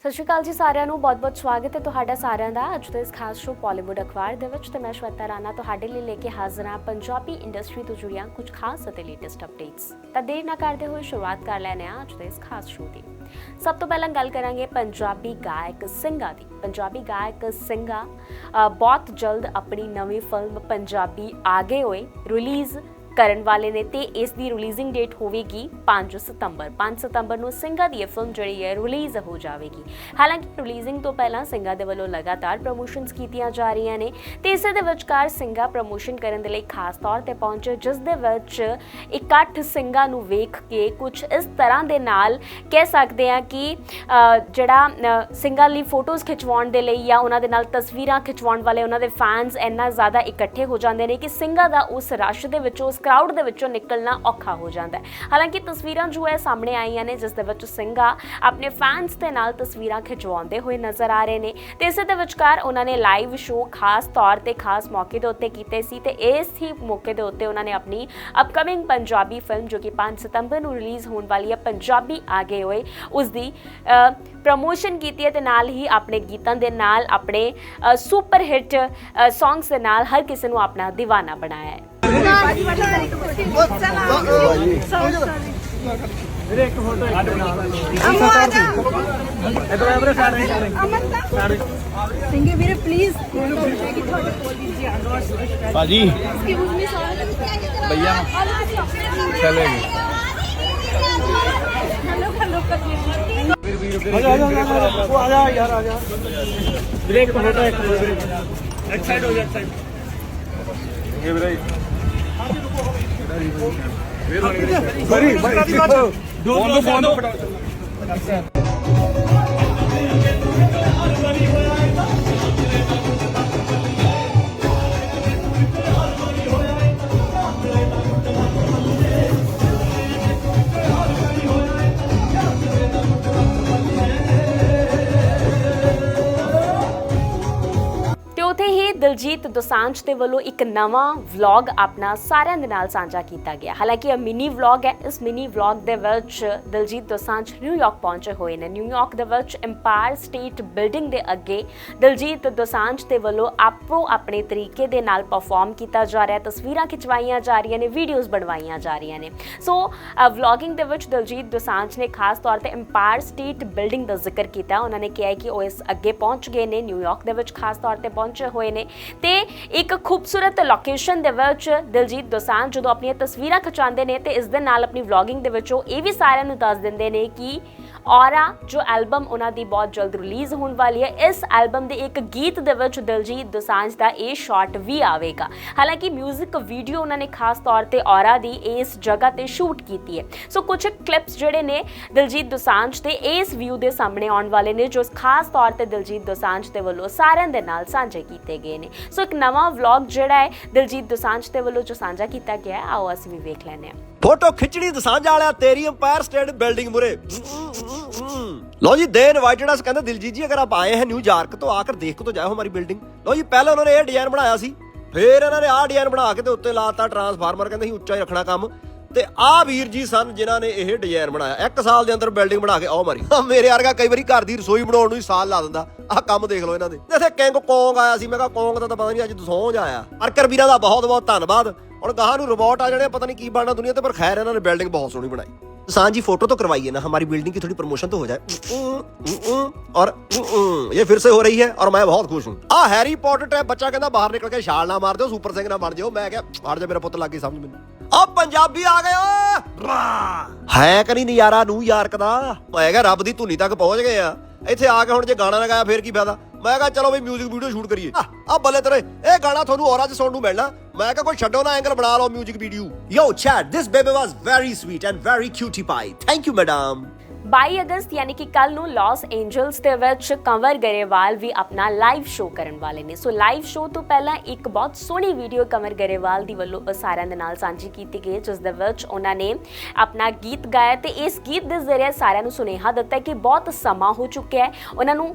ਸਤਿ ਸ਼੍ਰੀ ਅਕਾਲ ਜੀ ਸਾਰਿਆਂ ਨੂੰ, ਬਹੁਤ-ਬਹੁਤ ਸਵਾਗਤ ਹੈ ਤੁਹਾਡਾ ਸਾਰਿਆਂ ਦਾ ਅੱਜ ਦੇ ਇਸ ਖਾਸ ਸ਼ੋ ਬਾਲੀਵੁੱਡ ਅਖਬਾਰ ਦੇ ਵਿੱਚ ਤੇ ਮੈਂ ਸ਼ਵਤਾ ਰਾਣਾ ਤੁਹਾਡੇ ਲਈ ਲੈ ਕੇ ਹਾਜ਼ਰ ਹਾਂ ਪੰਜਾਬੀ ਇੰਡਸਟਰੀ ਤੋਂ ਜੁੜੀਆਂ ਕੁਝ ਖਾਸ ਅਤੇ ਲੇਟੈਸਟ ਅਪਡੇਟਸ ਤਾਂ ਦੇਰ ਨਾ ਕਰਦੇ ਹੋਏ ਸ਼ੁਰੂਆਤ ਕਰ ਲੈਂਦੇ ਹਾਂ ਅੱਜ ਦੇ ਇਸ ਖਾਸ ਸ਼ੋ ਦੀ। ਸਭ ਤੋਂ ਪਹਿਲਾਂ ਗੱਲ ਕਰਾਂਗੇ ਪੰਜਾਬੀ ਗਾਇਕ ਸਿੰਘਾ ਦੀ। ਪੰਜਾਬੀ ਗਾਇਕ ਸਿੰਘਾ ਬਹੁਤ ਜਲਦ ਆਪਣੀ ਨਵੀਂ ਫਿਲਮ ਪੰਜਾਬੀ ਆਗੇ ਹੋਏ। ਰਿਲੀਜ਼ ਕਰਨ ਵਾਲੇ ਨੇ ਤੇ ਇਸ ਦੀ ਰਿਲੀਜ਼ਿੰਗ ਡੇਟ ਹੋਵੇਗੀ 5 ਸਤੰਬਰ। 5 ਸਤੰਬਰ ਨੂੰ ਸਿੰਘਾ ਦੀ ਇਹ ਫਿਲਮ ਜਿਹੜੀ ਹੈ ਰਿਲੀਜ਼ ਹੋ ਜਾਵੇਗੀ। ਹਾਲਾਂਕਿ ਰਿਲੀਜ਼ਿੰਗ ਤੋਂ ਪਹਿਲਾਂ ਸਿੰਘਾ ਦੇ ਵੱਲੋਂ ਲਗਾਤਾਰ ਪ੍ਰੋਮੋਸ਼ਨਸ ਕੀਤੀਆਂ ਜਾ ਰਹੀਆਂ ਨੇ ਤੇ ਇਸੇ ਦੇ ਵਿਚਕਾਰ ਸਿੰਘਾ ਪ੍ਰੋਮੋਸ਼ਨ ਕਰਨ ਦੇ ਲਈ ਖਾਸ ਤੌਰ ਤੇ ਪਹੁੰਚੇ ਜਿਸ ਦੇ ਵਿੱਚ ਇਕੱਠ ਸਿੰਘਾ ਨੂੰ ਵੇਖ ਕੇ ਕੁਝ ਇਸ ਤਰ੍ਹਾਂ ਦੇ ਨਾਲ ਕਹਿ ਸਕਦੇ ਆ ਕਿ ਜਿਹੜਾ ਅ, ਸਿੰਘਾ ਲਈ ਫੋਟੋਜ਼ ਖਿਚਵਾਉਣ ਦੇ ਲਈ ਜਾਂ ਉਹਨਾਂ ਦੇ ਨਾਲ ਤਸਵੀਰਾਂ ਖਿਚਵਾਉਣ ਵਾਲੇ ਉਹਨਾਂ ਦੇ ਫੈਨਸ ਇੰਨਾ ਜ਼ਿਆਦਾ ਇਕੱਠੇ ਹੋ ਜਾਂਦੇ ਨੇ ਕਿ ਸਿੰਘਾ ਦਾ ਉਸ ਰਸ਼ ਦੇ ਵਿੱਚ ਉਸ ਕਰਾਊਡ ਦੇ ਵਿੱਚੋਂ ਨਿਕਲਣਾ ਔਖਾ ਹੋ ਜਾਂਦਾ ਹੈ। ਹਾਲਾਂਕਿ ਤਸਵੀਰਾਂ ਜੋ ਹੈ ਸਾਹਮਣੇ ਆਈਆਂ ਨੇ, ਜਿਸ ਦੇ ਵਿੱਚ ਸਿੰਘਾ ਆਪਣੇ ਫੈਨਸ ਦੇ ਨਾਲ ਤਸਵੀਰਾਂ ਖਿਚਵਾਉਂਦੇ ਹੋਏ ਨਜ਼ਰ ਆ ਰਹੇ ਨੇ ਤੇ ਇਸੇ ਦੇ ਵਿਚਕਾਰ ਉਹਨਾਂ ਨੇ ਲਾਈਵ ਸ਼ੋਅ ਖਾਸ ਤੌਰ ਤੇ ਖਾਸ ਮੌਕੇ ਦੇ ਉੱਤੇ ਕੀਤੇ ਸੀ ਤੇ ਇਸ ਹੀ ਮੌਕੇ ਦੇ ਉੱਤੇ ਉਹਨਾਂ ਨੇ ਆਪਣੀ ਅਪਕਮਿੰਗ ਪੰਜਾਬੀ ਫਿਲਮ ਜੋ ਕਿ 5 ਸਤੰਬਰ ਨੂੰ ਰਿਲੀਜ਼ ਹੋਣ ਵਾਲੀ ਹੈ, ਪੰਜਾਬੀ ਆਗੇ ਹੋਏ ਉਸ ਦੀ ਪ੍ਰੋਮੋਸ਼ਨ ਕੀਤੀ ਹੈ ਤੇ ਨਾਲ ਹੀ ਆਪਣੇ ਗੀਤਾਂ ਦੇ ਨਾਲ, ਆਪਣੇ ਸੁਪਰ ਹਿੱਟ ਸੌਂਗਸ ਦੇ ਨਾਲ ਹਰ ਕਿਸੇ ਨੂੰ ਆਪਣਾ دیਵਾਨਾ ਬਣਾਇਆ ਹੈ। ਸਿੰਗੇ ਵੀਰੇ ਪਲੀਜ਼ ਤੁਹਾਡੇ ਕੋਲ ਜੀ ਭਾਜੀ ਐਕਸਕਿਊਜ਼ ਮੀ ਸੌਰੀ ਭਈਆ ਚਲੇ ਗਏ ਹੈਲੋ ਹੈਲੋ ਕਰ ਆ ਜਾ ਬਰੀ ਬਰੀ ਦਿਲਜੀਤ ਦੋਸਾਂਝ ਦੇ ਵੱਲੋਂ ਇੱਕ ਨਵਾਂ ਵਲੌਗ ਆਪਣਾ ਸਾਰਿਆਂ ਦੇ ਨਾਲ ਸਾਂਝਾ ਕੀਤਾ ਗਿਆ। ਹਾਲਾਂਕਿ ਇਹ ਮਿਨੀ ਵਲੌਗ ਹੈ। ਇਸ ਮਿਨੀ ਵਲੌਗ ਦੇ ਵਿੱਚ ਦਿਲਜੀਤ ਦੋਸਾਂਝ ਨਿਊਯਾਰਕ ਪਹੁੰਚੇ ਹੋਏ ਨੇ। ਨਿਊਯਾਰਕ ਦੇ ਵਿੱਚ ਐਮਪਾਇਰ ਸਟੇਟ ਬਿਲਡਿੰਗ ਦੇ ਅੱਗੇ ਦਿਲਜੀਤ ਦੋਸਾਂਝ ਦੇ ਵੱਲੋਂ ਆਪੋ ਆਪਣੇ ਤਰੀਕੇ ਦੇ ਨਾਲ ਪਰਫਾਰਮ ਕੀਤਾ ਜਾ ਰਿਹਾ। ਤਸਵੀਰਾਂ ਖਿਚਵਾਈਆਂ ਜਾ ਰਹੀਆਂ ਨੇ ਵੀਡੀਓਜ਼ ਬਣਵਾਈਆਂ ਜਾ ਰਹੀਆਂ ਨੇ। ਸੋ ਵਲੌਗਿੰਗ ਦੇ ਵਿੱਚ ਦਿਲਜੀਤ ਦੋਸਾਂਝ ਨੇ ਖਾਸ ਤੌਰ ਤੇ ਐਮਪਾਇਰ ਸਟੇਟ ਬਿਲਡਿੰਗ ਦਾ ਜ਼ਿਕਰ ਕੀਤਾ। ਉਹਨਾਂ ਨੇ ਕਿਹਾ ਕਿ ਉਹ ਇਸ ਅੱਗੇ ਪਹੁੰਚ ਗਏ ਨੇ। ਨਿਊਯਾਰਕ ਦੇ ਵਿੱਚ ਖਾਸ ਤੌਰ ਤੇ ਪਹੁੰਚੇ ਹੋਏ ਨੇ। ਤੇ ਇੱਕ ਖੂਬਸੂਰਤ ਲੋਕੇਸ਼ਨ ਦੇ ਵਿੱਚ ਦਿਲਜੀਤ ਦੋਸਾਂਝ ਜਦੋਂ ਆਪਣੀਆਂ ਤਸਵੀਰਾਂ ਖਿਚਾਉਂਦੇ ਨੇ ਤੇ ਇਸ ਦੇ ਨਾਲ ਆਪਣੀ ਵਲੌਗਿੰਗ ਦੇ ਵਿੱਚ ਉਹ ਇਹ ਵੀ ਸਾਰਿਆਂ ਨੂੰ ਦੱਸ ਦਿੰਦੇ ਨੇ ਕਿ ਔਰਾ, ਜੋ ਐਲਬਮ ਉਹਨਾਂ ਦੀ ਬਹੁਤ ਜਲਦ ਰਿਲੀਜ਼ ਹੋਣ ਵਾਲੀ ਹੈ, ਇਸ ਐਲਬਮ ਦੇ ਇੱਕ ਗੀਤ ਦੇ ਵਿੱਚ ਦਿਲਜੀਤ ਦੋਸਾਂਝ ਦਾ ਇਹ ਸ਼ਾਟ ਵੀ ਆਵੇਗਾ। ਹਾਲਾਂਕਿ 뮤직 ਵੀਡੀਓ ਉਹਨਾਂ ਨੇ ਖਾਸ ਤੌਰ ਤੇ ਔਰਾ ਦੀ ਇਸ ਜਗ੍ਹਾ ਤੇ ਸ਼ੂਟ ਕੀਤੀ ਹੈ। ਸੋ ਕੁਝ ਕਲਿੱਪਸ ਜਿਹੜੇ ਨੇ ਦਿਲਜੀਤ ਦੋਸਾਂਝ ਦੇ ਇਸ ਵਿਊ ਦੇ ਸਾਹਮਣੇ ਆਉਣ ਵਾਲੇ ਨੇ, ਜੋ ਖਾਸ ਤੌਰ ਤੇ ਦਿਲਜੀਤ ਦੋਸਾਂਝ ਦੇ ਵੱਲੋਂ ਸਾਰਿਆਂ ਦੇ ਨਾਲ ਸਾਂਝੇ ਕੀਤੇ ਗਏ ਨੇ। ਸੋ ਇੱਕ ਨਵਾਂ ਵਲੌਗ ਜਿਹੜਾ ਹੈ ਦਿਲਜੀਤ ਦੋਸਾਂਝ ਦੇ ਵੱਲੋਂ ਜੋ ਸਾਂਝਾ ਕੀਤਾ ਗਿਆ ਹੈ, ਆਓ ਅਸੀਂ ਵੀ ਵੇਖ ਲੈਂਦੇ ਹਾਂ। ਫੋਟੋ ਖਿੱਚਣੀ ਦਸਾਂਝ ਵਾਲਿਆ, ਤੇਰੀ ਅੰਪਾਇਰ ਸਟੇਟ ਬਿਲਡਿੰਗ ਮੁਰੇ। ਲੋ ਜੀ ਦੇ ਇਨਵਾਈਟਡ ਅਸ ਕਹਿੰਦੇ ਦਿਲਜੀਤ ਜੀ, ਅਗਰ ਆਪ ਆਏ ਹੈ ਨਿਊਯਾਰਕ ਤੋਂ ਆकर ਦੇਖ ਤੋਂ ਜਾਓ ਹਮਾਰੀ ਬਿਲਡਿੰਗ ਲੋ ਜੀ, ਪਹਿਲਾਂ ਉਹਨਾਂ ਨੇ ਇਹ ਡਿਜ਼ਾਈਨ ਬਣਾਇਆ ਸੀ, ਫਿਰ ਇਹਨਾਂ ਨੇ ਆਹ ਡਿਜ਼ਾਈਨ ਬਣਾ ਕੇ ਤੇ ਉੱਤੇ ਲਾਤਾ ਟਰਾਂਸਫਾਰਮਰ ਕਹਿੰਦੇ ਸੀ ਉੱਚਾ ਹੀ ਰੱਖਣਾ ਕੰਮ। ਤੇ ਆਹ ਵੀਰ ਜੀ ਸਨ ਜਿਨ੍ਹਾਂ ਨੇ ਇਹ ਡਿਜ਼ਾਈਨ ਬਣਾਇਆ। ਇੱਕ ਸਾਲ ਦੇ ਅੰਦਰ ਬਿਲਡਿੰਗ ਬਣਾ ਕੇ ਆਓ ਮਾਰੀ। ਮੇਰੇ ਵਰਗਾ ਕਈ ਵਾਰੀ ਘਰ ਦੀ ਰਸੋਈ ਬਣਾਉਣ ਨੂੰ ਹੀ ਸਾਲ ਲਾ ਦਿੰਦਾ। ਆਹ ਕੰਮ ਦੇਖ ਲਓ ਇਹਨਾਂ ਦੇ। ਇੱਥੇ ਕਿੰਗ ਕੋਂਗ ਆਇਆ ਸੀ, ਮੈਂ ਕਿਹਾ ਕੋਂਗ ਦਾ ਤਾਂ ਪਤਾ ਨਹੀਂ ਅੱਜ ਦਸੌਂਜ ਆਇਆ। ਅਰਕਰ ਵੀਰਾਂ ਦਾ ਬਹੁਤ ਬਹੁਤ ਧੰਨਵਾਦ। ਹੁਣ ਗਾਹਾਂ ਨੂੰ ਰੋਬੋਟ ਆ ਜਾਣੇ ਪਤਾ ਨਹੀਂ ਕੀ ਬਣਨਾ ਦੁਨੀਆ ਤੇ, ਪਰ ਖੈਰ ਇਹਨਾਂ ਨੇ ਬਿਲਡਿੰਗ ਬਹੁਤ ਸੋਹਣੀ ਬਣਾਈ। सांझी फोटो तो करवाइए ना हमारी बिल्डिंग की थोड़ी प्रमोशन तो हो जाए और ये फिर से हो रही है और मैं बहुत खुश हूँ ਆ ਹੈਰੀ ਪੋਟਰ ਟੈਪ ਬੱਚਾ ਕਹਿੰਦਾ ਬਾਹਰ ਨਿਕਲ ਕੇ ਛਾਲ ਨਾ ਮਾਰ ਦਿਓ ਸੁਪਰ ਸਿੰਘ ਨਾ ਬਣ ਜਿਓ। ਮੈਂ ਕਿਹਾ ਹਟ ਜਾ, ਮੇਰਾ ਪੁੱਤ ਲੱਗ ਗਈ ਸਮਝ ਮੈਨੂੰ। ਆ ਪੰਜਾਬੀ ਆ ਗਏ ਓ ਹੈ ਕਰੀ ਨਜ਼ਾਰਾ ਨੂੰ ਯਾਰਕ ਦਾ? ਮੈਂ ਕਿਹਾ ਰੱਬ ਦੀ ਧੁਨੀ ਤੱਕ ਪਹੁੰਚ ਗਏ ਆ। ਇੱਥੇ ਆ ਕੇ ਹੁਣ ਜੇ ਗਾਣਾ ਲਗਾਇਆ, ਫੇਰ ਕੀ ਫਾਇਦਾ? ਮੈਂ ਕਿਹਾ ਚਲੋ ਵੀ 뮤직 ਵੀਡੀਓ ਸ਼ੂਟ ਕਰੀਏ ਆ ਬੱਲੇ ਤੇਰੇ ਇਹ ਗਾਣਾ ਤੁਹਾਨੂੰ ਔਰਾ ਚ ਸੁਣਨ ਨੂੰ ਮਿਲਣਾ ਮੈਂ ਕਿਹਾ ਕੋਈ ਛੱਡੋ ਨਾ ਐਂਗਲ ਬਣਾ ਲਓ 뮤직 video yo chat this baby was very sweet and very cutie pie thank you madam 22 ਅਗਸਤ, ਯਾਨੀ ਕਿ ਕੱਲ ਨੂੰ ਲਾਸ ਐਂਜਲਸ ਦੇ ਵਿੱਚ ਕੰਵਰ ਗਰੇਵਾਲ ਵੀ ਆਪਣਾ ਲਾਈਵ ਸ਼ੋਅ ਕਰਨ ਵਾਲੇ ਨੇ। ਸੋ ਲਾਈਵ ਸ਼ੋਅ ਤੋਂ ਪਹਿਲਾਂ ਇੱਕ ਬਹੁਤ ਸੋਹਣੀ ਵੀਡੀਓ ਕੰਵਰ ਗਰੇਵਾਲ ਦੀ ਵੱਲੋਂ ਸਾਰਿਆਂ ਦੇ ਨਾਲ ਸਾਂਝੀ ਕੀਤੀ ਗਈ, ਜਿਸ ਦੇ ਵਿੱਚ ਉਹਨਾਂ ਨੇ ਆਪਣਾ ਗੀਤ ਗਾਇਆ ਤੇ ਇਸ ਗੀਤ ਦੇ ਜ਼ਰੀਏ ਸਾਰਿਆਂ ਨੂੰ ਸੁਨੇਹਾ ਦਿੱਤਾ ਕਿ ਬਹੁਤ ਸਮਾਂ ਹੋ ਚੁੱਕਿਆ ਹੈ। ਉਹਨਾਂ ਨੂੰ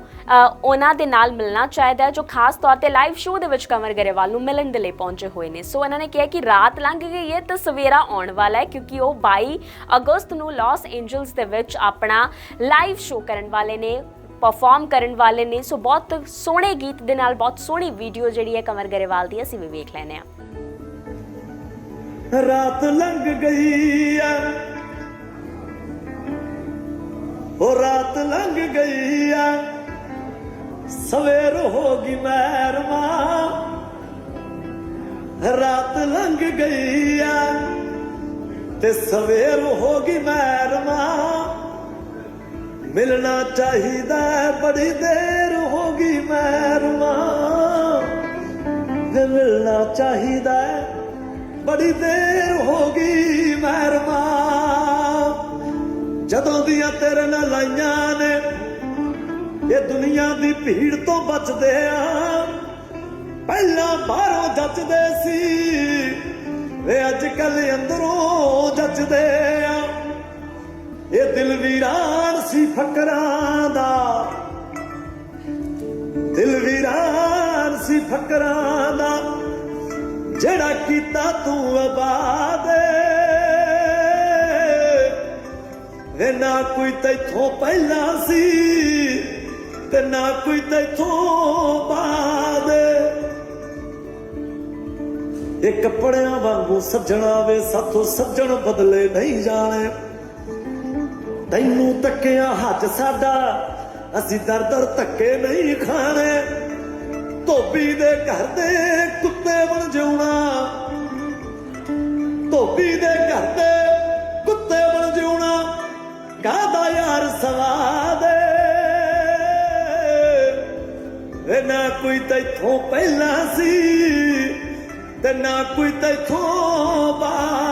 ਉਹਨਾਂ ਦੇ ਨਾਲ ਮਿਲਣਾ ਚਾਹੀਦਾ ਜੋ ਖਾਸ ਤੌਰ ਤੇ ਲਾਈਵ ਸ਼ੋਅ ਦੇ ਵਿੱਚ ਕੰਵਰ ਗਰੇਵਾਲ ਨੂੰ ਮਿਲਣ ਦੇ ਲਈ ਪਹੁੰਚੇ ਹੋਏ ਨੇ। ਸੋ ਉਹਨਾਂ ਨੇ ਕਿਹਾ ਕਿ ਰਾਤ ਲੰਘ ਗਈ ਹੈ ਤੇ ਸਵੇਰਾ ਆਉਣ ਵਾਲਾ ਹੈ, ਕਿਉਂਕਿ ਉਹ 22 ਅਗਸਤ ਨੂੰ ਲਾਸ ਐਂਜਲਸ ਦੇ ਵਿੱਚ ਆਪ ਆਪਣਾ ਲਾਈਵ ਸ਼ੋਅ ਕਰਨ ਵਾਲੇ ਨੇ ਪਰਫਾਰਮ ਕਰਨ ਵਾਲੇ ਨੇ। ਸੋ ਬਹੁਤ ਸੋਹਣੇ ਗੀਤ ਦੇ ਨਾਲ, ਬਹੁਤ ਸੋਹਣੀ ਵੀਡੀਓ ਜਿਹੜੀ ਹੈ ਕਮਰ ਗਰੇਵਾਲ ਦੀ, ਅਸੀਂ ਵੀ ਵੇਖ ਲੈਨੇ ਆ ਰਾਤ ਲੰਘ ਗਈ ਆ ਉਹ ਰਾਤ ਲੰਘ ਗਈ ਆ ਸਵੇਰ ਹੋ ਗਈ ਮਹਿਰਮਾ ਰਾਤ ਲੰਘ ਗਈ ਆ ਤੇ ਸਵੇਰ ਹੋ ਗਈ ਮਹਿਰਮਾ ਮਿਲਣਾ ਚਾਹੀਦਾ ਬੜੀ ਦੇਰ ਹੋ ਗਈ ਮਹਿਰਮਾ ਵੇ ਮਿਲਣਾ ਚਾਹੀਦਾ ਬੜੀ ਦੇਰ ਹੋ ਗਈ ਮਹਿਰਮਾ ਜਦੋਂ ਦੀਆਂ ਤੇਰੇ ਨਾਲ ਲਾਈਆਂ ਨੇ, ਇਹ ਦੁਨੀਆ ਦੀ ਭੀੜ ਤੋਂ ਬਚਦੇ ਆ। ਪਹਿਲਾਂ ਬਾਹਰੋਂ ਜੱਜਦੇ ਸੀ ਵੇ ਅੱਜ ਕੱਲ ਅੰਦਰੋਂ ਜੱਜਦੇ ਆ। ਇਹ ਦਿਲ ਵੀਰਾਨ ਸੀ ਫਕਰਾਂ ਦਾ। ਦਿਲ ਵੀਰਾਨ ਸੀ ਫਕਰਾਂ ਦਾ। ਜਿਹੜਾ ਕੀਤਾ ਤੂੰ ਆਬਾਦ ਵੇ ਨਾ ਕੋਈ ਤੈਥੋਂ ਪਹਿਲਾਂ ਸੀ ਤੇ ਨਾ ਕੋਈ ਤੈਥੋਂ ਬਾਦ ਇਹ ਕੱਪੜਿਆਂ ਵਾਂਗੂ ਸੱਜਣਾ ਵੇ, ਸਾਥੋਂ ਸੱਜਣ ਬਦਲੇ ਨਹੀਂ ਜਾਣੇ। ਤੈਨੂੰ ਤੱਕਿਆ ਹੱਥ ਸਾਡਾ, ਅਸੀਂ ਦਰ ਦਰ ਧੱਕੇ ਨਹੀਂ ਖਾਣੇ। ਧੋਬੀ ਦੇ ਘਰ ਦੇ ਕੁੱਤੇ ਬਣ ਜਾਉਣਾ। ਧੋਬੀ ਦੇ ਘਰ ਦੇ ਕੁੱਤੇ ਬਣ ਜਾਉਣਾ, ਕਾਹਦਾ ਯਾਰ ਸਵਾਦ ਵੇ ਨਾ ਕੋਈ ਤੈਥੋਂ ਪਹਿਲਾਂ ਸੀ, ਤੇ ਨਾ ਕੋਈ ਤੈਥੋਂ ਬਾਅਦ।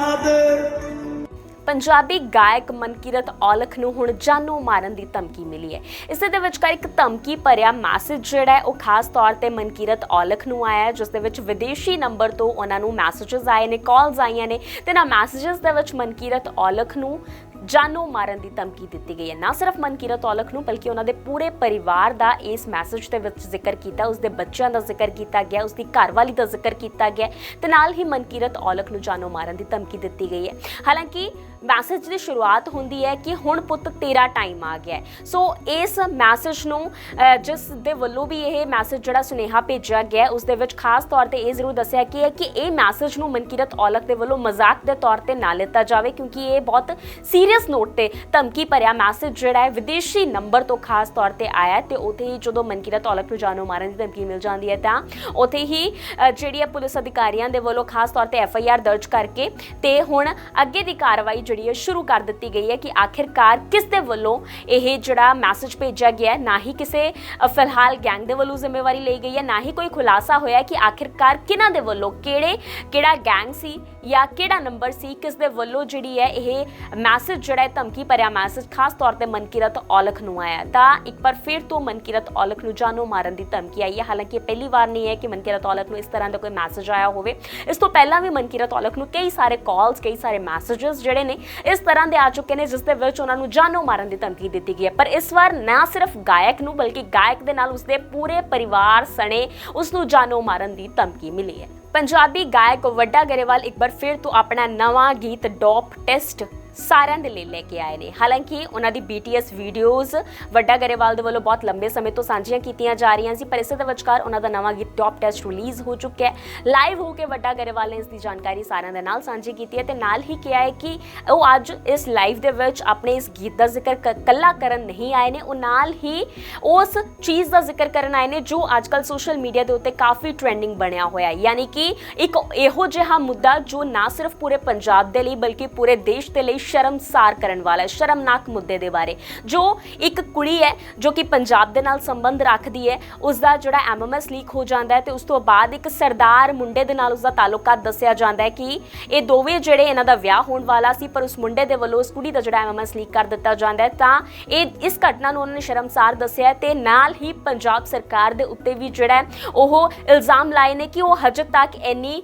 ਪੰਜਾਬੀ ਗਾਇਕ ਮਨਕੀਰਤ ਔਲਖ ਨੂੰ ਹੁਣ ਜਾਨੋ ਮਾਰਨ ਦੀ ਧਮਕੀ ਮਿਲੀ ਹੈ। ਇਸੇ ਦੇ ਵਿਚਕਾਰ ਇੱਕ ਧਮਕੀ ਭਰਿਆ ਮੈਸੇਜ ਜਿਹੜਾ ਹੈ, ਉਹ ਖਾਸ ਤੌਰ ਤੇ ਮਨਕੀਰਤ ਔਲਖ ਨੂੰ ਆਇਆ ਹੈ, ਜਿਸ ਦੇ ਵਿੱਚ ਵਿਦੇਸ਼ੀ ਨੰਬਰ ਤੋਂ ਉਹਨਾਂ ਨੂੰ ਮੈਸੇजेस ਆਏ ਨੇ ਕਾਲਸ ਆਈਆਂ ਨੇ ਤੇ ਨਾ ਮੈਸੇजेस ਦੇ ਵਿੱਚ ਮਨਕੀਰਤ ਔਲਖ ਨੂੰ ਜਾਨੋ ਮਾਰਨ ਦੀ ਧਮਕੀ ਦਿੱਤੀ ਗਈ ਹੈ। ਨਾ ਸਿਰਫ ਮਨਕੀਰਤ ਔਲਖ ਨੂੰ, ਬਲਕਿ ਉਹਨਾਂ ਦੇ ਪੂਰੇ ਪਰਿਵਾਰ ਦਾ ਇਸ ਮੈਸੇਜ ਦੇ ਵਿੱਚ ਜ਼ਿਕਰ ਕੀਤਾ ਉਸ ਦੇ ਬੱਚਿਆਂ ਦਾ ਜ਼ਿਕਰ ਕੀਤਾ ਗਿਆ ਉਸ ਦੀ ਘਰਵਾਲੀ ਦਾ ਜ਼ਿਕਰ ਕੀਤਾ ਗਿਆ ਤੇ ਨਾਲ ਹੀ ਮਨਕੀਰਤ ਔਲਖ ਨੂੰ ਜਾਨੋ ਮਾਰਨ ਦੀ ਧਮਕੀ ਦਿੱਤੀ ਗਈ ਹੈ। ਹਾਲਾਂਕਿ ਮੈਸੇਜ ਦੀ ਸ਼ੁਰੂਆਤ ਹੁੰਦੀ ਹੈ ਕਿ ਹੁਣ ਪੁੱਤ ਤੇਰਾ ਟਾਈਮ ਆ ਗਿਆ ਹੈ। ਸੋ ਇਸ ਮੈਸੇਜ ਨੂੰ ਅਹ, ਜਿਸ ਦੇ ਵੱਲੋਂ ਵੀ ਇਹ ਮੈਸੇਜ ਜਿਹੜਾ ਸੁਨੇਹਾ ਭੇਜਿਆ ਗਿਆ ਹੈ, ਉਸ ਦੇ ਵਿੱਚ ਖਾਸ ਤੌਰ ਤੇ ਇਹ ਜ਼ਰੂਰ ਦੱਸਿਆ ਕਿ ਹੈ ਕਿ ਇਹ ਮੈਸੇਜ ਨੂੰ ਮਨਕੀਰਤ ਔਲਖ ਦੇ ਵੱਲੋਂ ਮਜ਼ਾਕ ਦੇ ਤੌਰ ਤੇ ਨਾ ਲਿੱਤਾ ਜਾਵੇ ਕਿਉਂਕਿ ਇਹ ਬਹੁਤ ਸੀਰੀਅਸ ਨੋਟ ਤੇ ਧਮਕੀ ਭਰਿਆ ਮੈਸੇਜ ਜਿਹੜਾ ਹੈ ਵਿਦੇਸ਼ੀ ਨੰਬਰ ਤੋਂ ਖਾਸ ਤੌਰ ਤੇ ਆਇਆ ਹੈ ਤੇ ਉਥੇ ਹੀ ਜਦੋਂ ਮਨਕੀਰਤ ਔਲਖ ਨੂੰ ਜਾਨੋਂ ਮਾਰਨ ਦੀ ਧਮਕੀ ਮਿਲ ਜਾਂਦੀ ਹੈ ਤਾਂ ਉਥੇ ਹੀ ਅਹ, ਜਿਹੜੀ ਹੈ ਪੁਲਿਸ ਅਧਿਕਾਰੀਆਂ ਦੇ ਵੱਲੋਂ ਖਾਸ ਤੌਰ ਤੇ ਐਫ ਆਈ ਆਰ ਦਰਜ ਕਰਕੇ ਤੇ ਹੁਣ ਅੱਗੇ ਦੀ ਕਾਰਵਾਈ ਜਿਹੜੀ ਹੈ, ਸ਼ੁਰੂ ਕਰ ਦਿੱਤੀ ਗਈ ਹੈ ਕਿ ਆਖਿਰਕਾਰ ਕਿਸ ਦੇ ਵੱਲੋਂ ਇਹ ਜਿਹੜਾ ਮੈਸੇਜ ਭੇਜਿਆ ਗਿਆ ਨਾ ਹੀ ਕਿਸੇ ਫਿਲਹਾਲ ਗੈਂਗ ਦੇ ਵੱਲੋਂ ਜ਼ਿੰਮੇਵਾਰੀ ਲਈ ਗਈ ਹੈ, ਨਾ ਹੀ ਕੋਈ ਖੁਲਾਸਾ ਹੋਇਆ ਕਿ ਆਖਿਰਕਾਰ ਕਿਹਨਾਂ ਦੇ ਵੱਲੋਂ, ਕਿਹੜੇ, ਕਿਹੜਾ ਗੈਂਗ ਸੀ ਜਾਂ ਕਿਹੜਾ ਨੰਬਰ ਸੀ, ਕਿਸ ਦੇ ਵੱਲੋਂ ਜਿਹੜੀ ਹੈ ਇਹ ਮੈਸੇਜ ਜਿਹੜਾ ਹੈ ਧਮਕੀ ਭਰਿਆ ਮੈਸੇਜ ਖਾਸ ਤੌਰ ਤੇ ਮਨਕੀਰਤ ਔਲਖ ਨੂੰ ਆਇਆ ਤਾਂ ਇੱਕ ਵਾਰ ਫਿਰ ਤੋਂ ਮਨਕੀਰਤ ਔਲਖ ਨੂੰ ਜਾਨੋਂ ਮਾਰਨ ਦੀ ਧਮਕੀ ਆਈ ਹੈ। ਹਾਲਾਂਕਿ ਇਹ ਪਹਿਲੀ ਵਾਰ ਨਹੀਂ ਹੈ ਕਿ ਮਨਕੀਰਤ ਔਲਖ ਨੂੰ ਇਸ ਤਰ੍ਹਾਂ ਦਾ ਕੋਈ ਮੈਸੇਜ ਆਇਆ ਹੋਵੇ। ਇਸ ਤੋਂ ਪਹਿਲਾਂ ਵੀ ਮਨਕੀਰਤ ਔਲਖ ਨੂੰ ਕਈ ਸਾਰੇ ਕਾਲਸ ਕਈ ਸਾਰੇ ਮੈਸੇजेस ਜਿਹੜੇ ਨੇ, ਇਸ ਤਰ੍ਹਾਂ ਦੇ ਆ ਚੁੱਕੇ ਨੇ, ਜਿਸ ਦੇ ਵਿੱਚ ਉਹਨਾਂ ਨੂੰ ਜਾਨੋਂ ਮਾਰਨ ਦੀ ਧਮਕੀ ਦਿੱਤੀ ਗਈ ਹੈ। ਪਰ ਇਸ ਵਾਰ ਨਾ ਸਿਰਫ ਗਾਇਕ ਨੂੰ, ਬਲਕਿ ਗਾਇਕ ਦੇ ਨਾਲ ਉਸਦੇ ਪੂਰੇ ਪਰਿਵਾਰ ਸਣੇ ਉਸ ਨੂੰ ਜਾਨੋਂ ਮਾਰਨ ਦੀ ਧਮਕੀ ਮਿਲੀ ਹੈ। ਪੰਜਾਬੀ ਗਾਇਕ ਵੱਡਾ ਗਰੇਵਾਲ ਇੱਕ ਵਾਰ ਫਿਰ ਤੋਂ ਆਪਣਾ ਨਵਾਂ ਗੀਤ ਡੌਪ ਟੈਸਟ ਸਾਰਿਆਂ ਦੇ ਲਈ ਲੈ ਕੇ ਆਏ ਨੇ। ਹਾਲਾਂਕਿ ਉਹਨਾਂ ਦੀ BTS ਵੀਡੀਓਜ਼ ਵੱਡਾ ਗਰੇਵਾਲ ਦੇ ਵੱਲੋਂ ਬਹੁਤ ਲੰਬੇ ਸਮੇਂ ਤੋਂ ਸਾਂਝੀਆਂ ਕੀਤੀਆਂ ਜਾ ਰਹੀਆਂ ਸੀ, ਪਰ ਇਸੇ ਦੇ ਵਿਚਕਾਰ ਉਹਨਾਂ ਦਾ ਨਵਾਂ ਗੀਤ ਟੌਪ ਟੈਸਟ ਰਿਲੀਜ਼ ਹੋ ਚੁੱਕਿਆ ਹੈ। ਲਾਈਵ ਹੋ ਕੇ ਵੱਡਾ ਗਰੇਵਾਲ ਨੇ ਇਸ ਦੀ ਜਾਣਕਾਰੀ ਸਾਰਿਆਂ ਦੇ ਨਾਲ ਸਾਂਝੀ ਕੀਤੀ ਹੈ ਤੇ ਨਾਲ ਹੀ ਕਿਹਾ ਹੈ ਕਿ ਉਹ ਅੱਜ ਇਸ ਲਾਈਵ ਦੇ ਵਿੱਚ ਆਪਣੇ ਇਸ ਗੀਤ ਦਾ ਜ਼ਿਕਰ ਕ- ਕੱਲਾ ਕਰਨ ਨਹੀਂ ਆਏ ਨੇ। ਉਹ ਨਾਲ ਹੀ ਉਸ ਚੀਜ਼ ਦਾ ਜ਼ਿਕਰ ਕਰਨ ਆਏ ਨੇ ਜੋ ਅੱਜਕੱਲ ਸੋਸ਼ਲ ਮੀਡੀਆ ਦੇ ਉੱਤੇ ਕਾਫੀ ਟ੍ਰੈਂਡਿੰਗ ਬਣਿਆ ਹੋਇਆ ਹੈ। ਯਾਨੀ ਕਿ ਇੱਕ ਇਹੋ ਜਿਹਾ ਮੁੱਦਾ ਜੋ ਨਾ ਸਿਰਫ ਪੂਰੇ ਪੰਜਾਬ ਦੇ ਲਈ ਬਲਕਿ ਪੂਰੇ ਦੇਸ਼ ਦੇ ਲਈ ਸ਼ਰਮਸਾਰ ਕਰਨ ਵਾਲਾ ਹੈ, ਸ਼ਰਮਨਾਕ ਮੁੱਦੇ ਦੇ ਬਾਰੇ। ਜੋ ਇੱਕ ਕੁੜੀ ਹੈ, ਜੋ ਕਿ ਪੰਜਾਬ ਦੇ ਨਾਲ ਸੰਬੰਧ ਰੱਖਦੀ ਹੈ ਉਸ ਦਾ ਜਿਹੜਾ ਐਮਐਮਐਸ ਲੀਕ ਹੋ ਜਾਂਦਾ ਹੈ ਤੇ ਉਸ ਤੋਂ ਬਾਅਦ ਇੱਕ ਸਰਦਾਰ ਮੁੰਡੇ ਦੇ ਨਾਲ ਉਸ ਦਾ ਤਾਲੁਕਾਤ ਦੱਸਿਆ ਜਾਂਦਾ ਹੈ ਕਿ ਇਹ ਦੋਵੇਂ ਜਿਹੜੇ ਇਹਨਾਂ ਦਾ ਵਿਆਹ ਹੋਣ ਵਾਲਾ ਸੀ, ਪਰ ਉਸ ਮੁੰਡੇ ਦੇ ਵੱਲੋਂ ਉਸ ਕੁੜੀ ਦਾ ਜਿਹੜਾ ਐਮਐਮਐਸ ਲੀਕ ਕਰ ਦਿੱਤਾ ਜਾਂਦਾ ਹੈ। ਤਾਂ ਇਹ ਇਸ ਘਟਨਾ ਨੂੰ ਉਹਨਾਂ ਨੇ ਸ਼ਰਮਸਾਰ ਦੱਸਿਆ ਹੈ ਤੇ ਨਾਲ ਹੀ ਪੰਜਾਬ ਸਰਕਾਰ ਦੇ ਉੱਤੇ ਵੀ ਜਿਹੜਾ ਉਹ ਇਲਜ਼ਾਮ ਲਾਏ ਨੇ ਕਿ ਉਹ ਹਜੇ ਤੱਕ ਇੰਨੀ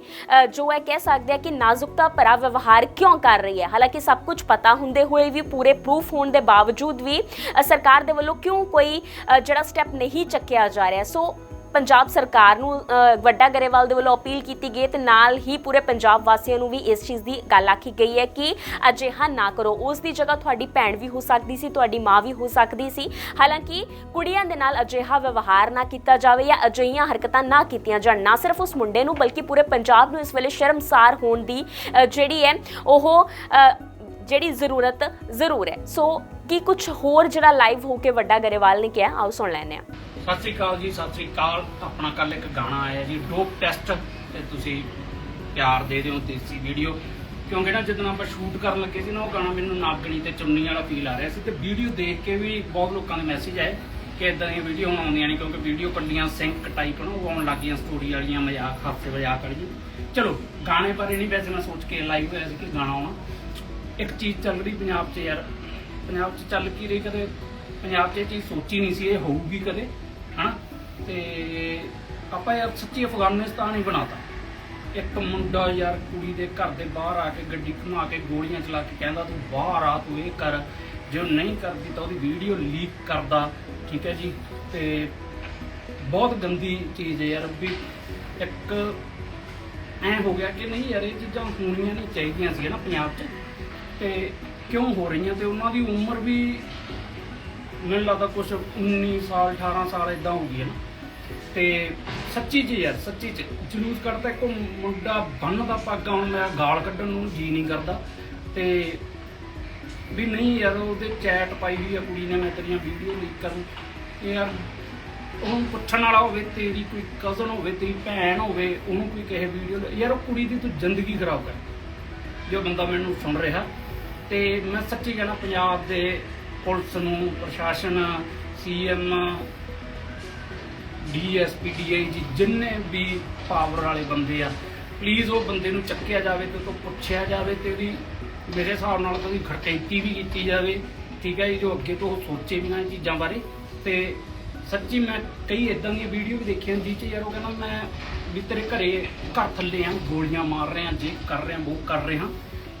ਜੋ ਹੈ ਕਹਿ ਸਕਦੇ ਆ ਕਿ ਨਾਜ਼ੁਕਤਾ ਭਰਾ ਵਿਵਹਾਰ ਕਿਉਂ ਕਰ ਰਹੀ ਹੈ। ਹਾਲਾਂਕਿ ਸਭ ਕੁਝ ਪਤਾ ਹੁੰਦੇ ਹੋਏ ਵੀ ਪੂਰੇ ਪ੍ਰੂਫ ਹੋਣ ਦੇ ਬਾਵਜੂਦ ਵੀ ਸਰਕਾਰ ਦੇ ਵੱਲੋਂ ਕਿਉਂ ਕੋਈ ਜਿਹੜਾ ਸਟੈਪ ਨਹੀਂ ਚੱਕਿਆ ਜਾ ਰਿਹਾ? ਸੋ ਪੰਜਾਬ ਸਰਕਾਰ ਨੂੰ ਵੱਡਾ ਗਰੇਵਾਲ ਦੇ ਵੱਲੋਂ ਅਪੀਲ ਕੀਤੀ ਗਈ ਹੈ ਤੇ ਨਾਲ ਹੀ ਪੂਰੇ ਪੰਜਾਬ ਵਾਸੀਆਂ ਨੂੰ ਵੀ ਇਸ ਚੀਜ਼ ਦੀ ਗੱਲ ਆਖੀ ਗਈ ਹੈ ਕਿ ਅਜਿਹਾ ਨਾ ਕਰੋ। ਉਸ ਦੀ ਜਗ੍ਹਾ ਤੁਹਾਡੀ ਭੈਣ ਵੀ ਹੋ ਸਕਦੀ ਸੀ, ਤੁਹਾਡੀ ਮਾਂ ਵੀ ਹੋ ਸਕਦੀ ਸੀ। ਹਾਲਾਂਕਿ ਕੁੜੀਆਂ ਦੇ ਨਾਲ ਅਜਿਹਾ ਵਿਵਹਾਰ ਨਾ ਕੀਤਾ ਜਾਵੇ ਜਾਂ ਅਜਿਹੀਆਂ ਹਰਕਤਾਂ ਨਾ ਕੀਤੀਆਂ ਜਾਣ, ਨਾ ਸਿਰਫ ਉਸ ਮੁੰਡੇ ਨੂੰ, ਬਲਕਿ ਪੂਰੇ ਪੰਜਾਬ ਨੂੰ ਇਸ ਵੇਲੇ ਸ਼ਰਮਸਾਰ ਹੋਣ ਦੀ ਜਿਹੜੀ ਹੈ, ਉਹ ਜਿਹੜੀ ਜ਼ਰੂਰਤ ਜ਼ਰੂਰ ਹੈ। ਸੋ ਕੀ ਕੁਝ ਹੋਰ ਜਿਹੜਾ ਲਾਈਵ ਹੋ ਕੇ ਵੱਡਾ ਗਰੇਵਾਲ ਨੇ ਕਿਹਾ, ਆਓ ਸੁਣ ਲੈਂਦੇ ਹਾਂ। ਸਤਿ ਸ੍ਰੀ ਅਕਾਲ ਜੀ, ਸਤਿ ਸ੍ਰੀ ਅਕਾਲ। ਆਪਣਾ ਕੱਲ ਇੱਕ ਗਾਣਾ ਆਇਆ ਜੀ, ਡੋਪ ਟੈਸਟ। ਤੇ ਤੁਸੀਂ ਪਿਆਰ ਦੇ ਦਿਓ ਦੇਸੀ ਵੀਡੀਓ। ਕਿਉਂਕਿ ਨਾ ਜਦੋਂ ਆਪਾਂ ਸ਼ੂਟ ਕਰਨ ਲੱਗੇ ਸੀ ਨਾ, ਉਹ ਗਾਣਾ ਮੈਨੂੰ ਨਾਗਣੀ ਤੇ ਚੁੰਨੀ ਵਾਲਾ ਫੀਲ ਆ ਰਿਹਾ ਸੀ। ਤੇ ਵੀਡੀਓ ਦੇਖ ਕੇ ਵੀ ਬਹੁਤ ਲੋਕਾਂ ਦੇ ਮੈਸੇਜ ਆਏ ਕਿ ਇਦਾਂ ਦੀਆਂ ਵੀਡੀਓ ਹੁਣ ਆਉਂਦੀਆਂ ਨਹੀਂ ਕਿਉਂਕਿ ਵੀਡੀਓ ਕੱਲੀਆਂ ਸਿੰਕ ਟਾਈਪ ਨਾ, ਉਹ ਆਉਣ ਲੱਗੀਆਂ ਸਟੋਰੀ ਵਾਲੀਆਂ, ਮਜ਼ਾਕ ਹਾਸੇ ਮਜ਼ਾਕ ਵਾਲੀਆਂ ਚਲੋ, ਗਾਣੇ ਬਾਰੇ ਨਹੀਂ ਵੈਸੇ ਮੈਂ ਸੋਚ ਕੇ ਲਾਈਵ ਹੋਇਆ ਸੀ ਕਿ ਗਾਣਾ ਆਉਣਾ। ਇੱਕ ਚੀਜ਼ ਚੱਲ ਰਹੀ ਪੰਜਾਬ 'ਚ ਯਾਰ। ਪੰਜਾਬ 'ਚ ਚੱਲ ਕੀ ਰਹੀ ਕਦੇ? ਪੰਜਾਬ 'ਚ ਇਹ ਚੀਜ਼ ਸੋਚੀ ਨਹੀਂ ਸੀ, ਇਹ ਹੋਊਗੀ ਕਦੇ, ਹਨਾ? ਤੇ ਆਪਾਂ ਯਾਰ ਸੱਚੀ ਅਫਗਾਨਿਸਤਾਨ ਹੀ ਬਣਾਤਾ। ਇੱਕ ਮੁੰਡਾ ਯਾਰ ਕੁੜੀ ਦੇ ਘਰ ਦੇ ਬਾਹਰ ਆ ਕੇ ਗੱਡੀ ਘੁਮਾ ਕੇ ਗੋਲੀਆਂ ਚਲਾ ਕੇ ਕਹਿੰਦਾ, ਤੂੰ ਬਾਹਰ ਆ, ਤੂੰ ਇਹ ਕਰ। ਜੇ ਉਹ ਨਹੀਂ ਕਰਦੀ ਤਾਂ ਉਹਦੀ ਵੀਡੀਓ ਲੀਕ ਕਰਦਾ। ਠੀਕ ਹੈ ਜੀ? ਤੇ ਬਹੁਤ ਗੰਦੀ ਚੀਜ਼ ਹੈ ਯਾਰ ਵੀ ਇੱਕ ਐ ਹੋ ਗਿਆ ਕਿ ਨਹੀਂ ਯਾਰ, ਇਹ ਚੀਜ਼ਾਂ ਹੋਣੀਆਂ ਨਹੀਂ ਚਾਹੀਦੀਆਂ ਸੀ ਨਾ ਪੰਜਾਬ 'ਚ। ਤੇ ਕਿਉਂ ਹੋ ਰਹੀਆਂ ਤੇ ਉਹਨਾਂ ਦੀ ਉਮਰ ਵੀ ਮੈਨੂੰ ਲੱਗਦਾ ਕੁਝ 19 ਸਾਲ 18 ਸਾਲ ਇਦਾਂ ਹੋ ਗਈ ਹੈ ਨਾ। ਤੇ ਸੱਚੀ ਜੀ ਯਾਰ, ਸੱਚੀ ਚ ਜਲੂਸ ਕੱਢਦਾ ਇੱਕ ਮੁੰਡਾ ਬੰਨਦਾ ਪੱਗ, ਹੁਣ ਮੇਰਾ ਗਾਲ ਕੱਢਣ ਨੂੰ ਜੀ ਨਹੀਂ ਕਰਦਾ। ਤੇ ਵੀ ਨਹੀਂ ਯਾਰ, ਉਹਦੇ ਚੈਟ ਪਾਈ ਹੋਈ ਆ ਕੁੜੀ ਨੇ, ਮੈਂ ਤੇਰੀਆਂ ਵੀਡੀਓ ਲੀਕ ਕਰਨ ਇਹ ਯਾਰ, ਉਹਨੂੰ ਪੁੱਛਣ ਵਾਲਾ ਹੋਵੇ, ਤੇਰੀ ਕੋਈ ਕਜ਼ਨ ਹੋਵੇ, ਤੇਰੀ ਭੈਣ ਹੋਵੇ, ਉਹਨੂੰ ਕੋਈ ਕਹੇ ਵੀਡੀਓ ਯਾਰ ਉਹ ਕੁੜੀ ਦੀ ਤੂੰ ਜ਼ਿੰਦਗੀ ਖਰਾਬ ਕਰ। ਜੋ ਬੰਦਾ ਮੈਨੂੰ ਸੁਣ ਰਿਹਾ ਤੇ ਮੈਂ ਸੱਚੀ ਕਹਿਣਾ ਪੰਜਾਬ ਦੇ ਪੁਲਿਸ ਨੂੰ, ਪ੍ਰਸ਼ਾਸਨ, ਸੀਐਮ, ਡੀਐਸਪੀ, ਡੀਆਈਜੀ, ਜਿੰਨੇ ਵੀ ਪਾਵਰ ਵਾਲੇ ਬੰਦੇ ਆ ਪਲੀਜ਼ ਉਹ ਬੰਦੇ ਨੂੰ ਚੱਕਿਆ ਜਾਵੇ ਤੇ ਤੋਂ ਪੁੱਛਿਆ ਜਾਵੇ ਤੇ ਉਹਦੀ ਮੇਰੇ ਹਿਸਾਬ ਨਾਲ ਉਹਦੀ ਖੜਕੈਂਤੀ ਵੀ ਕੀਤੀ ਜਾਵੇ, ਠੀਕ ਹੈ ਜੀ, ਜੋ ਅੱਗੇ ਤੋਂ ਉਹ ਸੋਚੇ ਵੀ ਨਾ ਇਹ ਚੀਜ਼ਾਂ ਬਾਰੇ। ਤੇ ਸੱਚੀ ਮੈਂ ਕਈ ਇਦਾਂ ਦੀਆਂ ਵੀਡੀਓ ਵੀ ਦੇਖੀਆਂ ਜਿਹ ਚ ਯਾਰ ਉਹ ਕਹਿੰਦਾ ਮੈਂ ਵੀ ਤੇਰੇ ਘਰੇ ਘਰ ਥੱਲੇ ਆ, ਗੋਲੀਆਂ ਮਾਰ ਰਹੇ ਆ ਜੇ ਕਰ ਰਹੇ ਆ ਉਹ ਕਰ ਰਹੇ ਹਾਂ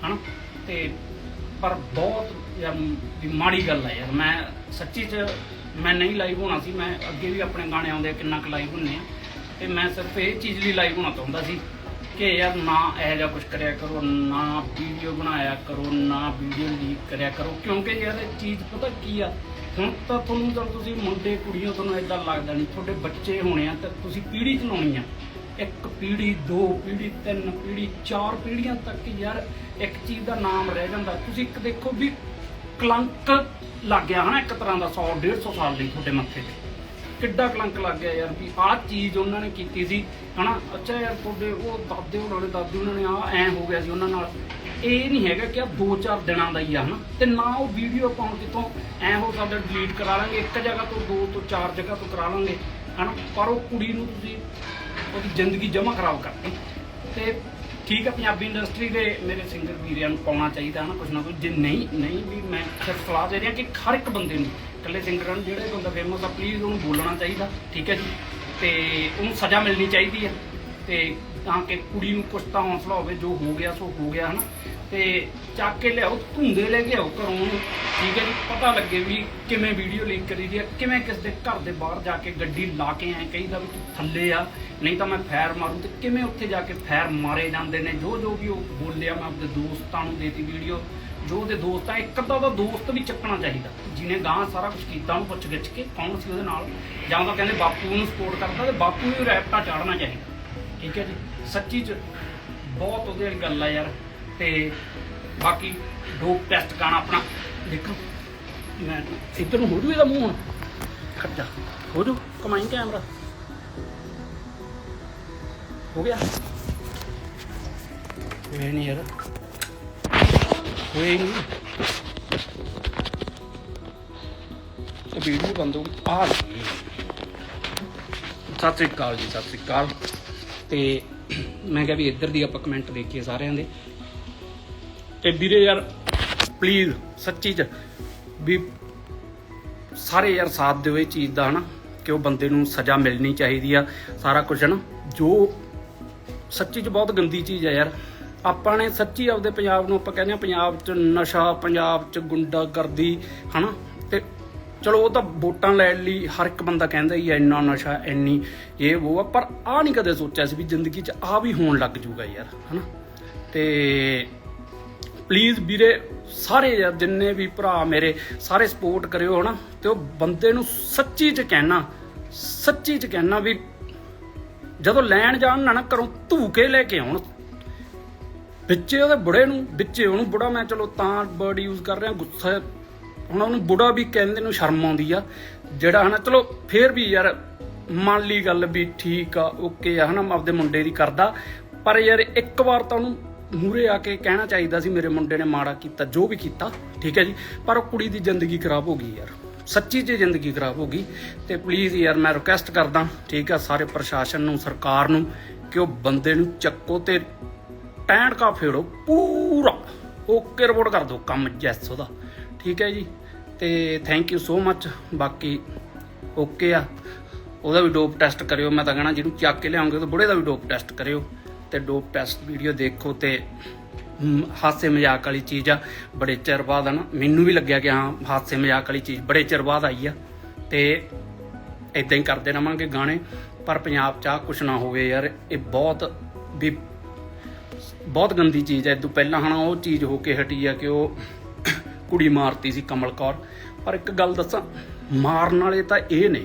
ਹਨਾ? ਤੇ ਪਰ ਬਹੁਤ ਯਾਰ, ਵੀ ਮਾੜੀ ਗੱਲ ਹੈ ਯਾਰ। ਮੈਂ ਸੱਚੀ ਚ ਮੈਂ ਨਹੀਂ ਲਾਈਵ ਹੋਣਾ ਸੀ, ਮੈਂ ਅੱਗੇ ਵੀ ਆਪਣੇ ਗਾਣੇ ਆਉਂਦੇ ਕਿੰਨਾ ਕੁ ਲਾਈਵ ਹੁੰਨੇ ਆ। ਤੇ ਮੈਂ ਸਿਰਫ ਇਹ ਚੀਜ਼ ਲਈ ਲਾਈਵ ਹੋਣਾ ਚਾਹੁੰਦਾ ਸੀ ਕਿ ਯਾਰ ਨਾ ਇਹੋ ਜਿਹਾ ਕੁਝ ਕਰਿਆ ਕਰੋ, ਨਾ ਵੀਡੀਓ ਬਣਾਇਆ ਕਰੋ, ਨਾ ਵੀਡੀਓ ਲੀਕ ਕਰਿਆ ਕਰੋ। ਕਿਉਂਕਿ ਯਾਰ ਇਹ ਚੀਜ਼ ਪਤਾ ਕੀ ਆ? ਹੁਣ ਤਾਂ ਤੁਹਾਨੂੰ ਤਾਂ ਤੁਸੀਂ ਮੁੰਡੇ, ਕੁੜੀਆਂ ਤੁਹਾਨੂੰ ਇਦਾਂ ਲੱਗਦਾ ਨਹੀਂ। ਤੁਹਾਡੇ ਬੱਚੇ ਹੋਣੇ ਆ ਤਾਂ ਤੁਸੀਂ ਪੀੜ੍ਹੀ ਚਲਾਉਣੀ ਆ। ਇੱਕ ਪੀੜ੍ਹੀ, ਦੋ ਪੀੜ੍ਹੀ, ਤਿੰਨ ਪੀੜ੍ਹੀ, ਚਾਰ ਪੀੜ੍ਹੀਆਂ ਤੱਕ ਯਾਰ ਇੱਕ ਚੀਜ਼ ਦਾ ਨਾਮ ਰਹਿ ਜਾਂਦਾ। ਤੁਸੀਂ ਇੱਕ ਦੇਖੋ ਵੀ ਕਲੰਕ ਲੱਗ ਗਿਆ ਹਨਾ, ਇੱਕ ਤਰ੍ਹਾਂ ਦਾ 100 150 ਸਾਲ ਲਈ ਤੁਹਾਡੇ ਮੱਥੇ ਤੇ। ਕਿੱਡਾ ਕਲੰਕ ਲੱਗ ਗਿਆ ਯਾਰ ਵੀ ਆਹ ਚੀਜ਼ ਉਹਨਾਂ ਨੇ ਕੀਤੀ ਸੀ, ਹਨਾ। ਅੱਛਾ ਯਾਰ ਤੁਹਾਡੇ ਉਹ ਦਾਦੇ ਉਹਨਾਂ ਨੇ ਦਾਦੀ ਉਹਨਾਂ ਨੇ ਆ ਐ ਹੋ ਗਿਆ ਸੀ ਉਹਨਾਂ ਨਾਲ। ਇਹ ਨਹੀਂ ਹੈਗਾ ਕਿ ਆ ਦੋ ਚਾਰ ਦਿਨਾਂ ਦਾ ਹੀ ਆ, ਹਨਾ। ਤੇ ਨਾ ਉਹ ਵੀਡੀਓ ਪਾਉਣ ਕਿਤੋਂ ਐ ਹੋ ਸਕਦਾ ਡਿਲੀਟ ਕਰਾ ਲਾਂਗੇ, ਇੱਕ ਜਗ੍ਹਾ ਤੋਂ ਦੋ ਤੋਂ ਚਾਰ ਜਗ੍ਹਾ ਤੋਂ ਕਰਾ ਲਾਂਗੇ, ਹਨਾ। ਪਰ ਉਹ ਕੁੜੀ ਨੂੰ ਤੁਸੀਂ ਉਹਦੀ ਜ਼ਿੰਦਗੀ ਜਮਾ ਖਰਾਬ ਕਰਤੀ। ਤੇ ਠੀਕ ਹੈ ਪੰਜਾਬੀ ਇੰਡਸਟਰੀ ਦੇ ਮੇਰੇ ਸਿੰਗਰ ਵੀਰਿਆਂ ਨੂੰ ਪਾਉਣਾ ਚਾਹੀਦਾ ਹਨਾ ਕੁਝ ਨਾ ਕੁਝ ਜੇ ਨਹੀਂ ਨਹੀਂ ਵੀ ਮੈਂ ਸਿਰਫ ਸਲਾਹ ਦੇ ਰਿਹਾ ਕਿ ਹਰ ਇੱਕ ਬੰਦੇ ਨੂੰ, ਇਕੱਲੇ ਸਿੰਗਰਾਂ ਨੂੰ ਜਿਹੜੇ ਬੰਦਾ ਫੇਮਸ ਆ ਪਲੀਜ਼ ਉਹਨੂੰ ਬੋਲਣਾ ਚਾਹੀਦਾ, ਠੀਕ ਹੈ ਜੀ। ਤੇ ਉਹਨੂੰ ਸਜ਼ਾ ਮਿਲਣੀ ਚਾਹੀਦੀ ਹੈ। ਤੇ ਤਾਂ ਕਿ ਕੁੜੀ ਨੂੰ ਕੁਛ ਤਾਂ ਹੌਸਲਾ ਹੋਵੇ, ਜੋ ਹੋ ਗਿਆ ਸੋ ਹੋ ਗਿਆ, ਹਨਾ। ਤੇ ਚੱਕ ਕੇ ਲਿਆਓ ਧੁੰਦੇ ਲੈ ਕੇ ਆਓ ਘਰੋਂ ਉਹਨੂੰ, ਠੀਕ ਹੈ ਜੀ? ਪਤਾ ਲੱਗੇ ਵੀ ਕਿਵੇਂ ਵੀਡੀਓ ਲੀਕ ਕਰੀ ਦੀ ਹੈ ਕਿਵੇਂ ਕਿਸ ਦੇ ਘਰ ਦੇ ਬਾਹਰ ਜਾ ਕੇ ਗੱਡੀ ਲਾ ਕੇ ਆਏ ਕਹੀਦਾ ਵੀ ਤੂੰ ਥੱਲੇ ਆ ਨਹੀਂ ਤਾਂ ਮੈਂ ਫੈਰ ਮਾਰੂ ਤੇ ਕਿਵੇਂ ਉੱਥੇ ਜਾ ਕੇ ਫੈਰ ਮਾਰੇ ਜਾਂਦੇ ਨੇ? ਜੋ ਜੋ ਵੀ ਉਹ ਬੋਲਿਆ ਮੈਂ ਆਪਣੇ ਦੋਸਤਾਂ ਨੂੰ ਦੇਤੀ ਵੀਡੀਓ ਜੋ ਉਹਦੇ ਦੋਸਤ ਆ ਇੱਕ ਅੱਧਾ ਉਹਦਾ ਦੋਸਤ ਵੀ ਚੱਕਣਾ ਚਾਹੀਦਾ। ਜਿਹਨੇ ਗਾਂ ਸਾਰਾ ਕੁਝ ਕੀਤਾ ਉਹਨੂੰ ਪੁੱਛ ਗਿੱਛ ਕੇ ਕੌਣ ਸੀ ਉਹਦੇ ਨਾਲ? ਜਾਂ ਤਾਂ ਕਹਿੰਦੇ ਬਾਪੂ ਨੂੰ ਸਪੋਰਟ ਕਰਦਾ ਤੇ ਬਾਪੂ ਨੂੰ ਰੈਪਟਾ ਚਾੜਨਾ ਚਾਹੀਦਾ। ਠੀਕ ਹੈ ਜੀ? ਸੱਚੀ ਚ ਬਹੁਤ ਉਹਦੇ ਵਾਲੀ ਗੱਲ ਆ ਯਾਰ। ਤੇ ਬਾਕੀ ਡੋਪ ਟੈਸਟ ਗਾਣਾ ਆਪਣਾ। ਦੇਖੋ, ਮੈਂ ਇੱਧਰ ਨੂੰ ਹੋ ਜੂ ਇਹਦਾ ਮੂੰਹ ਹੁਣ। ਖੱਟਾ ਹੋ ਜੂ, ਕਮਾਈ ਕੈਮਰਾ ਹੋ ਗਿਆ। ਹੋਇਆ ਨਹੀਂ ਯਾਰ। ਹੋਇਆ ਨਹੀਂ। ਇਹ ਵੀਡੀਓ ਬੰਦ ਹੋ ਗਈ। ਆ ਸਤਿ ਸ੍ਰੀ ਅਕਾਲ ਜੀ, ਸਤਿ ਸ੍ਰੀ ਅਕਾਲ। ਤੇ ਮੈਂ ਕਿਹਾ ਵੀ ਇੱਧਰ ਦੀ ਆਪਾਂ ਕਮੈਂਟ ਦੇਖੀਏ ਸਾਰਿਆਂ ਦੇ। ਤੇ ਵੀਰੇ ਯਾਰ ਪਲੀਜ਼ ਸੱਚੀ ਚ, ਵੀ ਸਾਰੇ ਯਾਰ ਸਾਥ ਦਿਓ ਇਹ ਚੀਜ਼ ਦਾ, ਹਨਾ? ਕਿ ਉਹ ਬੰਦੇ ਨੂੰ ਸਜ਼ਾ ਮਿਲਣੀ ਚਾਹੀਦੀ ਆ, ਸਾਰਾ ਕੁਝ ਹਨਾ? ਜੋ ਸੱਚੀ ਚ ਬਹੁਤ ਗੰਦੀ ਚੀਜ਼ ਆ ਯਾਰ। ਆਪਾਂ ਨੇ ਸੱਚੀ ਆਪਦੇ ਪੰਜਾਬ ਨੂੰ ਆਪਾਂ ਕਹਿੰਦੇ ਆ, ਪੰਜਾਬ ਚ ਨਸ਼ਾ, ਪੰਜਾਬ ਚ ਗੁੰਡਾਗਰਦੀ, ਹਨਾ? ਤੇ ਚਲੋ, ਉਹ ਤਾਂ ਵੋਟਾਂ ਲੈਣ ਲਈ ਹਰ ਇੱਕ ਬੰਦਾ ਕਹਿੰਦਾ ਹੀ ਇੰਨਾ ਨਸ਼ਾ, ਇੰਨੀ ਇਹ, ਉਹ ਆ, ਪਰ ਆ ਨਹੀਂ ਕਦੇ ਸੋਚਿਆ ਸੀ ਵੀ ਜ਼ਿੰਦਗੀ 'ਚ ਆ ਵੀ ਹੋਣ ਲੱਗ ਜੂਗਾ ਯਾਰ, ਹਨਾ? ਤੇ ਪਲੀਜ਼ ਵੀਰੇ, ਸਾਰੇ ਯਾਰ ਜਿੰਨੇ ਵੀ ਭਰਾ ਮੇਰੇ, ਸਾਰੇ ਸਪੋਰਟ ਕਰਿਓ, ਹਨਾ? ਤੇ ਉਹ ਬੰਦੇ ਨੂੰ ਸੱਚੀ 'ਚ ਕਹਿਣਾ, ਸੱਚੀ 'ਚ ਕਹਿਣਾ ਵੀ ਜਦੋਂ ਲੈਣ ਜਾਣ ਨਾ ਨਾ ਘਰੋਂ ਧੂ ਕੇ ਲੈ ਕੇ ਆਉਣ। ਵਿੱਚੇ ਉਹਦੇ ਬੁੜੇ ਨੂੰ, ਵਿੱਚੇ ਉਹਨੂੰ ਬੁੜਾ, ਮੈਂ ਚਲੋ ਤਾਂ ਵਰਡ ਯੂਜ਼ ਕਰ ਰਿਹਾ, ਗੁੱਸਾ ਹੁਣ ਉਹਨੂੰ ਬੁੜਾ ਵੀ ਕਹਿੰਦੇ ਨੂੰ ਸ਼ਰਮ ਆਉਂਦੀ ਆ। ਜਿਹੜਾ, ਹਨਾ, ਚਲੋ, ਫੇਰ ਵੀ ਯਾਰ ਮੰਨ ਲਈ ਗੱਲ ਵੀ ਠੀਕ ਆ ਓਕੇ ਆ, ਹਨਾ, ਮੈਂ ਆਪਦੇ ਮੁੰਡੇ ਦੀ ਕਰਦਾ। ਪਰ ਯਾਰ ਇੱਕ ਵਾਰ ਤਾਂ ਉਹਨੂੰ ਮੂਰੇ ਆ ਕੇ ਕਹਿਣਾ ਚਾਹੀਦਾ ਸੀ ਮੇਰੇ ਮੁੰਡੇ ਨੇ ਮਾੜਾ ਕੀਤਾ, ਜੋ ਵੀ ਕੀਤਾ, ਠੀਕ ਹੈ ਜੀ? ਪਰ ਉਹ ਕੁੜੀ ਦੀ ਜ਼ਿੰਦਗੀ ਖਰਾਬ ਹੋ ਗਈ ਯਾਰ। ਸੱਚੀ ਚ ਜ਼ਿੰਦਗੀ ਖਰਾਬ ਹੋ ਗਈ। ਤੇ ਪਲੀਜ਼ ਯਾਰ, ਮੈਂ ਰਿਕੁਐਸਟ ਕਰਦਾ, ਠੀਕ ਆ, ਸਾਰੇ ਪ੍ਰਸ਼ਾਸਨ ਨੂੰ, ਸਰਕਾਰ ਨੂੰ, ਕਿ ਉਹ ਬੰਦੇ ਨੂੰ ਚੱਕੋ ਤੇ ਟੈਂਡ ਕਾ ਫੇੜੋ, ਪੂਰਾ। ਓਕੇ ਰਿਪੋਰਟ ਕਰ ਦਿਓ ਕੰਮ ਜੈਸ ਉਹਦਾ। ਠੀਕ ਹੈ ਜੀ? ਤੇ ਥੈਂਕ ਯੂ ਸੋ ਮੱਚ ਬਾਕੀ ਓਕੇ ਆ। ਉਹਦਾ ਵੀ ਡੋਪ ਟੈਸਟ ਕਰਿਓ, ਮੈਂ ਤਾਂ ਕਹਣਾ ਜਿਹਨੂੰ ਚੱਕ ਕੇ ਲਿਆਉਂਗੇ ਤਾਂ ਬੁੜੇ ਦਾ ਵੀ ਡੋਪ ਟੈਸਟ ਕਰਿਓ। ਤੇ ਡੋਪ ਟੈਸਟ ਵੀਡੀਓ ਦੇਖੋ ਤੇ ਹਮ, ਹਾਸੇ ਮਜ਼ਾਕ ਵਾਲੀ ਚੀਜ਼ ਆ ਬੜੇ ਚਿਰ ਬਾਅਦ ਆ ਨਾ। ਮੈਨੂੰ ਵੀ ਲੱਗਿਆ ਕਿ ਹਾਂ ਹਾਸੇ ਮਜ਼ਾਕ ਵਾਲੀ ਚੀਜ਼ ਬੜੇ ਚਿਰ ਬਾਅਦ ਆਈ ਆ। ਤੇ ਇਦਾਂ ਹੀ ਕਰਦੇ ਰਵਾਂਗੇ ਗਾਣੇ। ਪਰ ਪੰਜਾਬ 'ਚ ਆ ਕੁਛ ਨਾ ਹੋਵੇ ਯਾਰ ਇਹ ਬਹੁਤ ਵੀ ਬਹੁਤ ਗੰਦੀ ਚੀਜ਼ ਹੈ ਇਦੋਂ ਪਹਿਲਾਂ ਹਨਾ ਉਹ ਚੀਜ਼ ਹੋ ਕੇ ਹਟੀ ਆ ਕਿ ਉਹ ਕੁੜੀ ਮਾਰਤੀ ਸੀ ਕਮਲ ਕੌਰ। ਪਰ ਇੱਕ ਗੱਲ ਦੱਸਾਂ ਮਾਰਨ ਵਾਲੇ ਤਾਂ ਇਹ ਨੇ।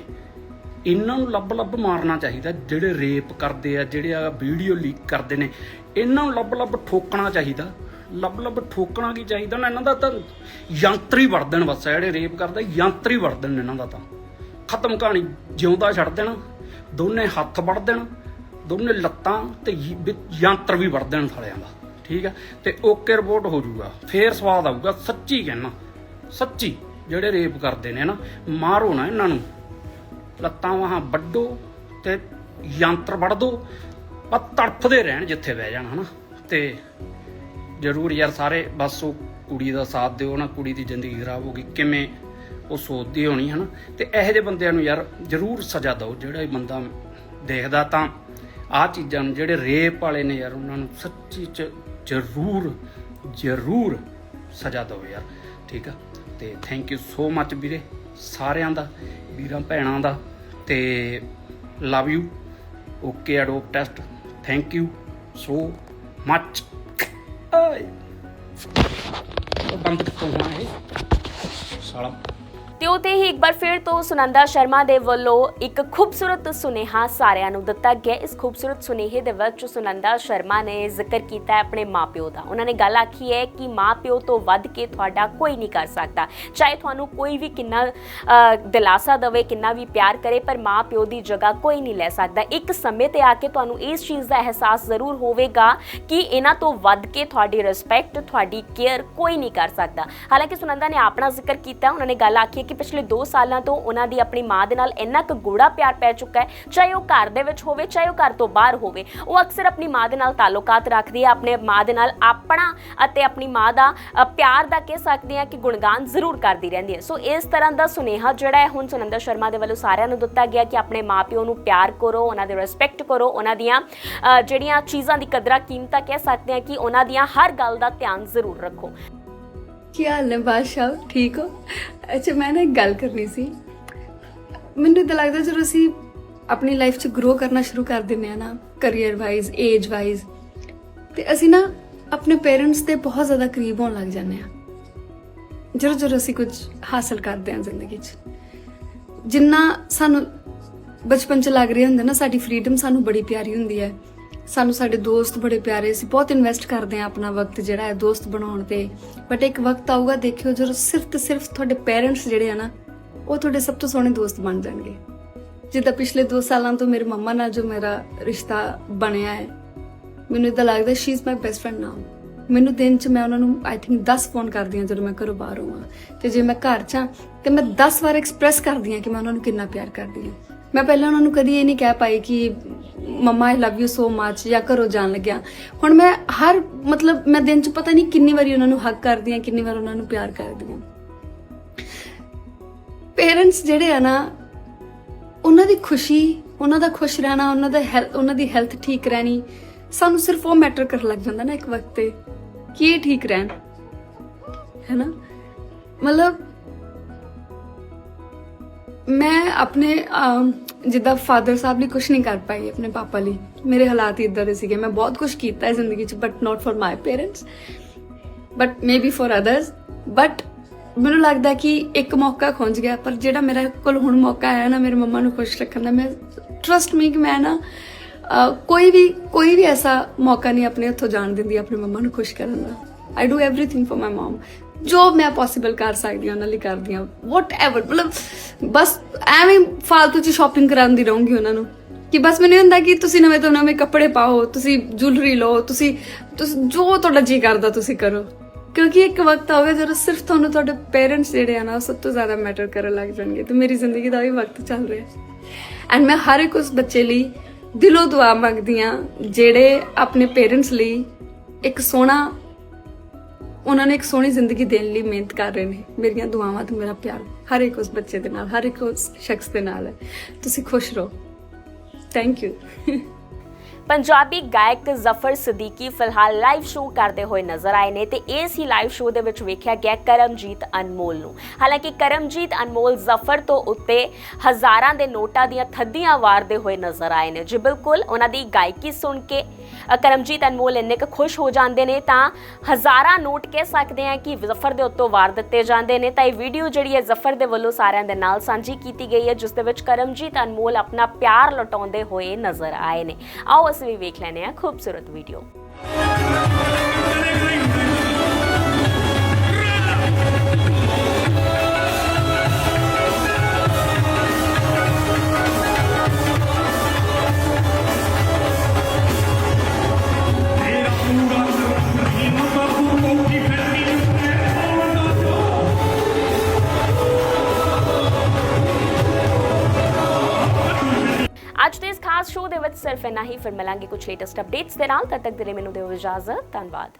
ਇਹਨਾਂ ਨੂੰ ਲੱਭ ਲੱਭ ਮਾਰਨਾ ਚਾਹੀਦਾ, ਜਿਹੜੇ ਰੇਪ ਕਰਦੇ ਆ, ਜਿਹੜੇ ਆ ਵੀਡੀਓ ਲੀਕ ਕਰਦੇ ਨੇ, ਇਹਨਾਂ ਨੂੰ ਲੱਭ ਲੱਭ ਠੋਕਣਾ ਚਾਹੀਦਾ। ਲੱਭ ਲੱਭ ਠੋਕਣਾ ਕੀ ਚਾਹੀਦਾ ਨਾ, ਇਹਨਾਂ ਦਾ ਤਾਂ ਯੰਤਰੀ ਵੜ ਦੇਣ ਬਸ, ਜਿਹੜੇ ਰੇਪ ਕਰਦਾ, ਯੰਤਰੀ ਵੜ ਦੇਣ ਇਹਨਾਂ ਦਾ ਤਾਂ। ਖਤਮ ਕਹਾਣੀ, ਜਿਉਂਦਾ ਛੱਡ ਦੇਣਾ, ਦੋਨੇ ਹੱਥ ਵੜ ਦੇਣ, ਦੋਨੇ ਲੱਤਾਂ ਤੇ ਯੰਤਰ ਵੀ ਵੜ ਦੇਣ ਸਾਲਿਆਂ ਦਾ, ਠੀਕ ਹੈ ਤੇ ਓਕੇ ਰਿਪੋਰਟ ਹੋ ਜਾਊਗਾ, ਫੇਰ ਸਵਾਦ ਆਊਗਾ, ਸੱਚੀ ਕਹਿਣਾ, ਸੱਚੀ, ਜਿਹੜੇ ਰੇਪ ਕਰਦੇ ਨੇ ਨਾ, ਮਾਰੋ ਨਾ ਇਹਨਾਂ ਨੂੰ। ਲੱਤਾਂ ਵਾਹਾਂ ਵੱਡੋ ਤੇ ਯੰਤਰ ਵੱਢ ਦੋ ਬਸ ਤੜਫਦੇ ਰਹਿਣ ਜਿੱਥੇ ਬਹਿ ਜਾਣ, ਹਨਾ? ਤੇ ਜ਼ਰੂਰ ਯਾਰ ਸਾਰੇ, ਬਸ ਉਹ ਕੁੜੀ ਦਾ ਸਾਥ ਦਿਓ ਨਾ, ਕੁੜੀ ਦੀ ਜ਼ਿੰਦਗੀ ਖਰਾਬ ਹੋ ਗਈ, ਕਿਵੇਂ ਉਹ ਸੋਚਦੀ ਹੋਣੀ, ਹਨਾ? ਤੇ ਇਹੋ ਜਿਹੇ ਬੰਦਿਆਂ ਨੂੰ ਯਾਰ ਜ਼ਰੂਰ ਸਜ਼ਾ ਦਿਓ, ਜਿਹੜਾ ਬੰਦਾ ਦੇਖਦਾ ਤਾਂ ਆਹ ਚੀਜ਼ਾਂ ਨੂੰ, ਜਿਹੜੇ ਰੇਪ ਵਾਲੇ ਨੇ ਯਾਰ, ਉਹਨਾਂ ਨੂੰ ਸੱਚੀ ਚ ਜ਼ਰੂਰ ਜ਼ਰੂਰ ਸਜ਼ਾ ਦਿਓ ਯਾਰ, ਠੀਕ ਆ? ਤੇ ਥੈਂਕ ਯੂ ਸੋ ਮੱਚ ਵੀਰੇ। ਸਾਰਿਆਂ ਦਾ, ਵੀਰਾਂ ਭੈਣਾਂ ਦਾ, ਤੇ love you okay adopt test thank you so much ਓਏ ਬੰਦ ਕਿੱਥੋਂ ਹੋਣਾ ਇਹ? ਸਾਲਾ। ਤੇ ਉਤੇ ਹੀ ਇੱਕ ਵਾਰ ਫਿਰ ਤੋਂ ਸੁਨੰਦਾ ਸ਼ਰਮਾ ਦੇ ਵੱਲੋਂ ਇੱਕ ਖੂਬਸੂਰਤ ਸੁਨੇਹਾ ਸਾਰਿਆਂ ਨੂੰ ਦਿੱਤਾ ਗਿਆ। ਇਸ ਖੂਬਸੂਰਤ ਸੁਨੇਹੇ ਦੇ ਵਿੱਚ ਸੁਨੰਦਾ ਸ਼ਰਮਾ ਨੇ ਜ਼ਿਕਰ ਕੀਤਾ ਹੈ ਆਪਣੇ ਮਾਪਿਓ ਦਾ। ਉਹਨਾਂ ਨੇ ਗੱਲ ਆਖੀ ਹੈ ਕਿ ਮਾਪਿਓ ਤੋਂ ਵੱਧ ਕੇ ਤੁਹਾਡਾ ਕੋਈ ਨਹੀਂ ਕਰ ਸਕਦਾ। ਚਾਹੇ ਤੁਹਾਨੂੰ ਕੋਈ ਵੀ ਕਿੰਨਾ ਦਿਲਾਸਾ ਦੇਵੇ, ਕਿੰਨਾ ਵੀ ਪਿਆਰ ਕਰੇ, ਪਰ ਮਾਪਿਓ ਦੀ ਜਗ੍ਹਾ ਕੋਈ ਨਹੀਂ ਲੈ ਸਕਦਾ। ਇੱਕ ਸਮੇਂ ਤੇ ਆ ਕੇ ਤੁਹਾਨੂੰ ਇਸ ਚੀਜ਼ ਦਾ ਅਹਿਸਾਸ ਜ਼ਰੂਰ ਹੋਵੇਗਾ ਕਿ ਇਹਨਾਂ ਤੋਂ ਵੱਧ ਕੇ ਤੁਹਾਡੀ ਰਿਸਪੈਕਟ ਤੁਹਾਡੀ ਕੇਅਰ ਕੋਈ ਨਹੀਂ ਕਰ ਸਕਦਾ। ਹਾਲਾਂਕਿ ਸੁਨੰਦਾ ਨੇ ਆਪਣਾ ਜ਼ਿਕਰ ਕੀਤਾ। ਉਹਨਾਂ ਨੇ ਗੱਲ ਆਖੀ ਕਿ ਕਿ ਪਿਛਲੇ 2 ਸਾਲਾਂ ਤੋਂ ਉਹਨਾਂ ਦੀ ਆਪਣੀ ਮਾਂ ਦੇ ਨਾਲ ਇੰਨਾ ਕੁ ਗੂੜਾ ਪਿਆਰ ਪੈ ਚੁੱਕਾ ਹੈ, ਚਾਹੇ ਉਹ ਘਰ ਦੇ ਵਿੱਚ ਹੋਵੇ, ਚਾਹੇ ਉਹ ਘਰ ਤੋਂ ਬਾਹਰ ਹੋਵੇ, ਉਹ ਅਕਸਰ ਆਪਣੀ ਮਾਂ ਦੇ ਨਾਲ ਤਾਲੁਕਾਤ ਰੱਖਦੀ ਹੈ, ਆਪਣੇ ਮਾਂ ਦੇ ਨਾਲ ਆਪਣਾ ਅਤੇ ਆਪਣੀ ਮਾਂ ਦਾ ਪਿਆਰ ਦਾ ਕਹਿ ਸਕਦੇ ਹਾਂ ਕਿ ਗੁਣਗਾਨ ਜ਼ਰੂਰ ਕਰਦੀ ਰਹਿੰਦੀ ਹੈ। ਸੋ ਇਸ ਤਰ੍ਹਾਂ ਦਾ ਸੁਨੇਹਾ ਜਿਹੜਾ ਹੈ, ਹੁਣ ਸੁਨੰਦਾ ਸ਼ਰਮਾ ਦੇ ਵੱਲੋਂ ਸਾਰਿਆਂ ਨੂੰ ਦਿੱਤਾ ਗਿਆ ਕਿ ਆਪਣੇ ਮਾਪਿਓ ਨੂੰ ਪਿਆਰ ਕਰੋ, ਉਹਨਾਂ ਦੇ ਰਿਸਪੈਕਟ ਕਰੋ, ਉਹਨਾਂ ਦੀਆਂ ਜਿਹੜੀਆਂ ਚੀਜ਼ਾਂ ਦੀ ਕਦਰਾਂ ਕੀਮਤਾਂ ਕਹਿ ਸਕਦੇ ਹਾਂ ਕਿ ਉਹਨਾਂ ਦੀਆਂ ਹਰ ਗੱਲ ਦਾ ਧਿਆਨ ਜ਼ਰੂਰ ਰੱਖੋ। ਕੀ ਹਾਲ ਨੇ ਬਾਦਸ਼ਾਹ? ਠੀਕ ਹੋ? ਅੱਛਾ, ਮੈਂ ਨਾ ਇੱਕ ਗੱਲ ਕਰਨੀ ਸੀ। ਮੈਨੂੰ ਤਾਂ ਲੱਗਦਾ ਜਦੋਂ ਅਸੀਂ ਆਪਣੀ ਲਾਈਫ 'ਚ ਗਰੋ ਕਰਨਾ ਸ਼ੁਰੂ ਕਰ ਦਿੰਦੇ ਆ ਨਾ ਕੈਰੀਅਰ ਵਾਈਜ਼ ਏਜ ਵਾਈਜ਼ ਤੇ ਅਸੀਂ ਨਾ ਆਪਣੇ ਪੇਰੈਂਟਸ ਦੇ ਬਹੁਤ ਜ਼ਿਆਦਾ ਕਰੀਬ ਹੋਣ ਲੱਗ ਜਾਂਦੇ ਆ ਜਦੋਂ ਜਦੋਂ ਅਸੀਂ ਕੁਝ ਹਾਸਲ ਕਰਦੇ ਹਾਂ ਜ਼ਿੰਦਗੀ 'ਚ। ਜਿੰਨਾ ਸਾਨੂੰ ਬਚਪਨ 'ਚ ਲੱਗ ਰਿਹਾ ਹੁੰਦਾ ਨਾ, ਸਾਡੀ ਫਰੀडम ਸਾਨੂੰ ਬੜੀ ਪਿਆਰੀ ਹੁੰਦੀ ਹੈ। ਸਾਨੂੰ ਸਾਡੇ ਦੋਸਤ ਬੜੇ ਪਿਆਰੇ ਸੀ, ਬਹੁਤ ਇਨਵੈਸਟ ਕਰਦੇ ਆ ਆਪਣਾ ਵਕਤ ਜਿਹੜਾ ਹੈ ਦੋਸਤ ਬਣਾਉਣ ਤੇ। ਬਟ ਇੱਕ ਵਕਤ ਆਊਗਾ, ਦੇਖਿਓ ਜਦੋਂ ਸਿਰਫ ਤੇ ਸਿਰਫ ਤੁਹਾਡੇ ਪੇਰੈਂਟਸ ਜਿਹੜੇ ਆ ਨਾ, ਉਹ ਤੁਹਾਡੇ ਸਭ ਤੋਂ ਸੋਹਣੇ ਦੋਸਤ ਬਣ ਜਾਣਗੇ। ਜਿੱਦਾਂ ਪਿਛਲੇ 2 ਸਾਲਾਂ ਤੋਂ ਮੇਰੇ ਮੰਮਾ ਨਾਲ ਜੋ ਮੇਰਾ ਰਿਸ਼ਤਾ ਬਣਿਆ ਹੈ, ਮੈਨੂੰ ਇਦਾਂ ਲੱਗਦਾ she is my best friend now ਮੈਨੂੰ ਦਿਨ ਚ ਮੈਂ ਉਹਨਾਂ ਨੂੰ ਆਈ ਥਿੰਕ 10 ਫੋਨ ਕਰਦੀ ਹਾਂ ਜਦੋਂ ਮੈਂ ਘਰੋਂ ਬਾਹਰ ਹੋਵਾਂ। ਤੇ ਜੇ ਮੈਂ ਘਰ ਚ ਹਾਂ, ਤੇ ਮੈਂ 10 ਵਾਰ ਐਕਸਪ੍ਰੈਸ ਕਰਦੀ ਹਾਂ ਕਿ ਮੈਂ ਉਹਨਾਂ ਨੂੰ ਕਿੰਨਾ ਪਿਆਰ ਕਰਦੀ ਹਾਂ। ਮੈਂ ਪਹਿਲਾਂ ਉਹਨਾਂ ਨੂੰ ਕਦੀ ਇਹ ਨਹੀਂ ਕਹਿ ਪਾਈ ਕਿ ਮਮਾ ਆਈ ਲਵ ਯੂ ਸੋ ਮੱਚ ਜਾਂ ਘਰੋਂ ਜਾਣ ਲੱਗਿਆ। ਹੁਣ ਮੈਂ ਹਰ, ਮਤਲਬ ਮੈਂ ਦਿਨ ਚ ਪਤਾ ਨਹੀਂ ਕਿੰਨੀ ਵਾਰੀ ਉਹਨਾਂ ਨੂੰ ਹੱਗ ਕਰਦੀ ਹਾਂ, ਕਿੰਨੀ ਵਾਰ ਉਹਨਾਂ ਨੂੰ ਪਿਆਰ ਕਰਦੀ ਹਾਂ। ਪੇਰੈਂਟਸ ਜਿਹੜੇ ਆ ਨਾ, ਉਹਨਾਂ ਦੀ ਖੁਸ਼ੀ, ਉਹਨਾਂ ਦਾ ਖੁਸ਼ ਰਹਿਣਾ, ਉਹਨਾਂ ਦਾ ਹੈਲਥ ਉਹਨਾਂ ਦੀ ਹੈਲਥ ਠੀਕ ਰਹਿਣੀ, ਸਾਨੂੰ ਸਿਰਫ ਉਹ ਮੈਟਰ ਕਰਨ ਲੱਗ ਜਾਂਦਾ ਨਾ ਇੱਕ ਵਕਤ ਤੇ, ਕਿ ਇਹ ਠੀਕ ਰਹਿਣ। ਹੈਨਾ? ਮਤਲਬ, ਮੈਂ ਆਪਣੇ ਜਿੱਦਾਂ ਫਾਦਰ ਸਾਹਿਬ ਲਈ ਕੁਝ ਨਹੀਂ ਕਰ ਪਾਈ ਆਪਣੇ ਪਾਪਾ ਲਈ। ਮੇਰੇ ਹਾਲਾਤ ਹੀ ਇਦਾਂ ਦੇ ਸੀਗੇ। ਮੈਂ ਬਹੁਤ ਕੁਝ ਕੀਤਾ ਹੈ ਜ਼ਿੰਦਗੀ 'ਚ but not for my parents but maybe for others but ਮੈਨੂੰ ਲੱਗਦਾ ਕਿ ਇੱਕ ਮੌਕਾ ਖੁੰਝ ਗਿਆ, ਪਰ ਜਿਹੜਾ ਮੇਰੇ ਕੋਲ ਹੁਣ ਮੌਕਾ ਆਇਆ ਨਾ, ਮੇਰੇ ਮੰਮਾ ਨੂੰ ਖੁਸ਼ ਰੱਖਣ ਦਾ, ਮੈਂ ਟਰਸਟ ਮੀ ਕਿ ਮੈਂ ਨਾ ਕੋਈ ਵੀ ਕੋਈ ਵੀ ਐਸਾ ਮੌਕਾ ਨਹੀਂ ਆਪਣੇ ਹੱਥੋਂ ਜਾਣ ਦਿੰਦੀ, ਆਪਣੇ ਮੰਮਾ ਨੂੰ ਖੁਸ਼ ਕਰਨ ਦਾ। I do everything for my mum ਜੋ ਮੈਂ ਪੋਸੀਬਲ ਕਰ ਸਕਦੀ ਹਾਂ, ਉਹਨਾਂ ਲਈ ਕਰਦੀ ਹਾਂ। ਵਟਐਵਰ ਮਤਲਬ ਬਸ ਐਵੇਂ ਹੀ ਫਾਲਤੂ ਚ ਸ਼ਾਪਿੰਗ ਕਰਾਉਂਦੀ ਰਹੂੰਗੀ ਉਹਨਾਂ ਨੂੰ। ਕਿ ਬਸ ਮੈਨੂੰ ਇਹ ਹੁੰਦਾ ਕਿ ਤੁਸੀਂ ਨਵੇਂ ਤੋਂ ਨਵੇਂ ਕੱਪੜੇ ਪਾਓ, ਤੁਸੀਂ ਜੁਐਲਰੀ ਲਓ, ਤੁਸੀਂ ਤੁਸੀਂ ਜੋ ਤੁਹਾਡਾ ਜੀ ਕਰਦਾ ਤੁਸੀਂ ਕਰੋ। ਕਿਉਂਕਿ ਇੱਕ ਵਕਤ ਆਊਗਾ ਜਦੋਂ ਸਿਰਫ ਤੁਹਾਨੂੰ ਤੁਹਾਡੇ ਪੇਰੈਂਟਸ ਜਿਹੜੇ ਆ ਨਾ, ਉਹ ਸਭ ਤੋਂ ਜ਼ਿਆਦਾ ਮੈਟਰ ਕਰਨ ਲੱਗ ਜਾਣਗੇ। ਤੇ ਮੇਰੀ ਜ਼ਿੰਦਗੀ ਦਾ ਵੀ ਵਕਤ ਚੱਲ ਰਿਹਾ। ਐਂਡ ਮੈਂ ਹਰ ਇੱਕ ਉਸ ਬੱਚੇ ਲਈ ਦਿਲੋਂ ਦੁਆ ਮੰਗਦੀ ਆ ਜਿਹੜੇ ਆਪਣੇ ਪੇਰੈਂਟਸ ਲਈ ਇੱਕ ਸੋਹਣਾ ਉਹਨਾਂ ਨੇ ਇੱਕ ਸੋਹਣੀ ਜ਼ਿੰਦਗੀ ਦੇਣ ਲਈ ਮਿਹਨਤ ਕਰ ਰਹੇ ਨੇ। ਮੇਰੀਆਂ ਦੁਆਵਾਂ ਤੇ ਮੇਰਾ ਪਿਆਰ ਹਰ ਇੱਕ ਉਸ ਬੱਚੇ ਦੇ ਨਾਲ, ਹਰ ਇੱਕ ਉਸ ਸ਼ਖਸ ਦੇ ਨਾਲ ਹੈ। ਤੁਸੀਂ ਖੁਸ਼ ਰਹੋ। ਥੈਂਕ ਯੂ ਪੰਜਾਬੀ ਗਾਇਕ ਜ਼ਫਰ ਸਦੀਕੀ ਫਿਲਹਾਲ ਲਾਈਵ ਸ਼ੋਅ ਕਰਦੇ ਹੋਏ ਨਜ਼ਰ ਆਏ ਨੇ ਤੇ ਇਸ ਹੀ ਲਾਈਵ ਸ਼ੋਅ ਦੇ ਵਿੱਚ ਵੇਖਿਆ ਗਿਆ ਕਰਮਜੀਤ ਅਨਮੋਲ ਨੂੰ। ਹਾਲਾਂਕਿ ਕਰਮਜੀਤ ਅਨਮੋਲ ਜ਼ਫਰ ਤੋਂ ਉੱਤੇ ਹਜ਼ਾਰਾਂ ਦੇ ਨੋਟਾਂ ਦੀਆਂ ਥੱਦੀਆਂ ਵਾਰਦੇ ਹੋਏ ਨਜ਼ਰ ਆਏ ਨੇ। ਜੀ ਬਿਲਕੁਲ ਉਹਨਾਂ ਦੀ ਗਾਇਕੀ ਸੁਣ ਕੇ ਕਰਮਜੀਤ ਅਨਮੋਲ ਇੰਨੇ ਕੁ ਖੁਸ਼ ਹੋ ਜਾਂਦੇ ਨੇ ਤਾਂ ਹਜ਼ਾਰਾਂ ਨੋਟ ਕਹਿ ਸਕਦੇ ਆ ਕਿ ਜ਼ਫਰ ਦੇ ਉੱਤੋਂ ਵਾਰ ਦਿੱਤੇ ਜਾਂਦੇ ਨੇ। ਤਾਂ ਇਹ ਵੀਡੀਓ ਜਿਹੜੀ ਹੈ ਜ਼ਫਰ ਦੇ ਵੱਲੋਂ ਸਾਰਿਆਂ ਦੇ ਨਾਲ ਸਾਂਝੀ ਕੀਤੀ ਗਈ ਹੈ, ਜਿਸ ਦੇ ਵਿੱਚ ਕਰਮਜੀਤ ਅਨਮੋਲ ਆਪਣਾ ਪਿਆਰ ਲੁਟਾਉਂਦੇ ਹੋਏ ਨਜ਼ਰ ਆਏ ਨੇ। ਆਓ ਅਸੀਂ ਵੀ ਵੇਖ ਲੈਂਦੇ ਹਾਂ ਖੂਬਸੂਰਤ ਵੀਡੀਓ ਦੇ ਵਿੱਚ ਸਿਰਫ ਇੰਨਾ ਹੀ। ਫਿਰ ਮਿਲਾਂਗੇ ਕੁਝ ਲੇਟੈਸਟ ਅਪਡੇਟਸ ਦੇ ਨਾਲ। ਤਦ ਤੱਕ ਦੇ ਲਈ ਮੈਨੂੰ ਦਿਓ ਇਜਾਜ਼ਤ। ਧੰਨਵਾਦ।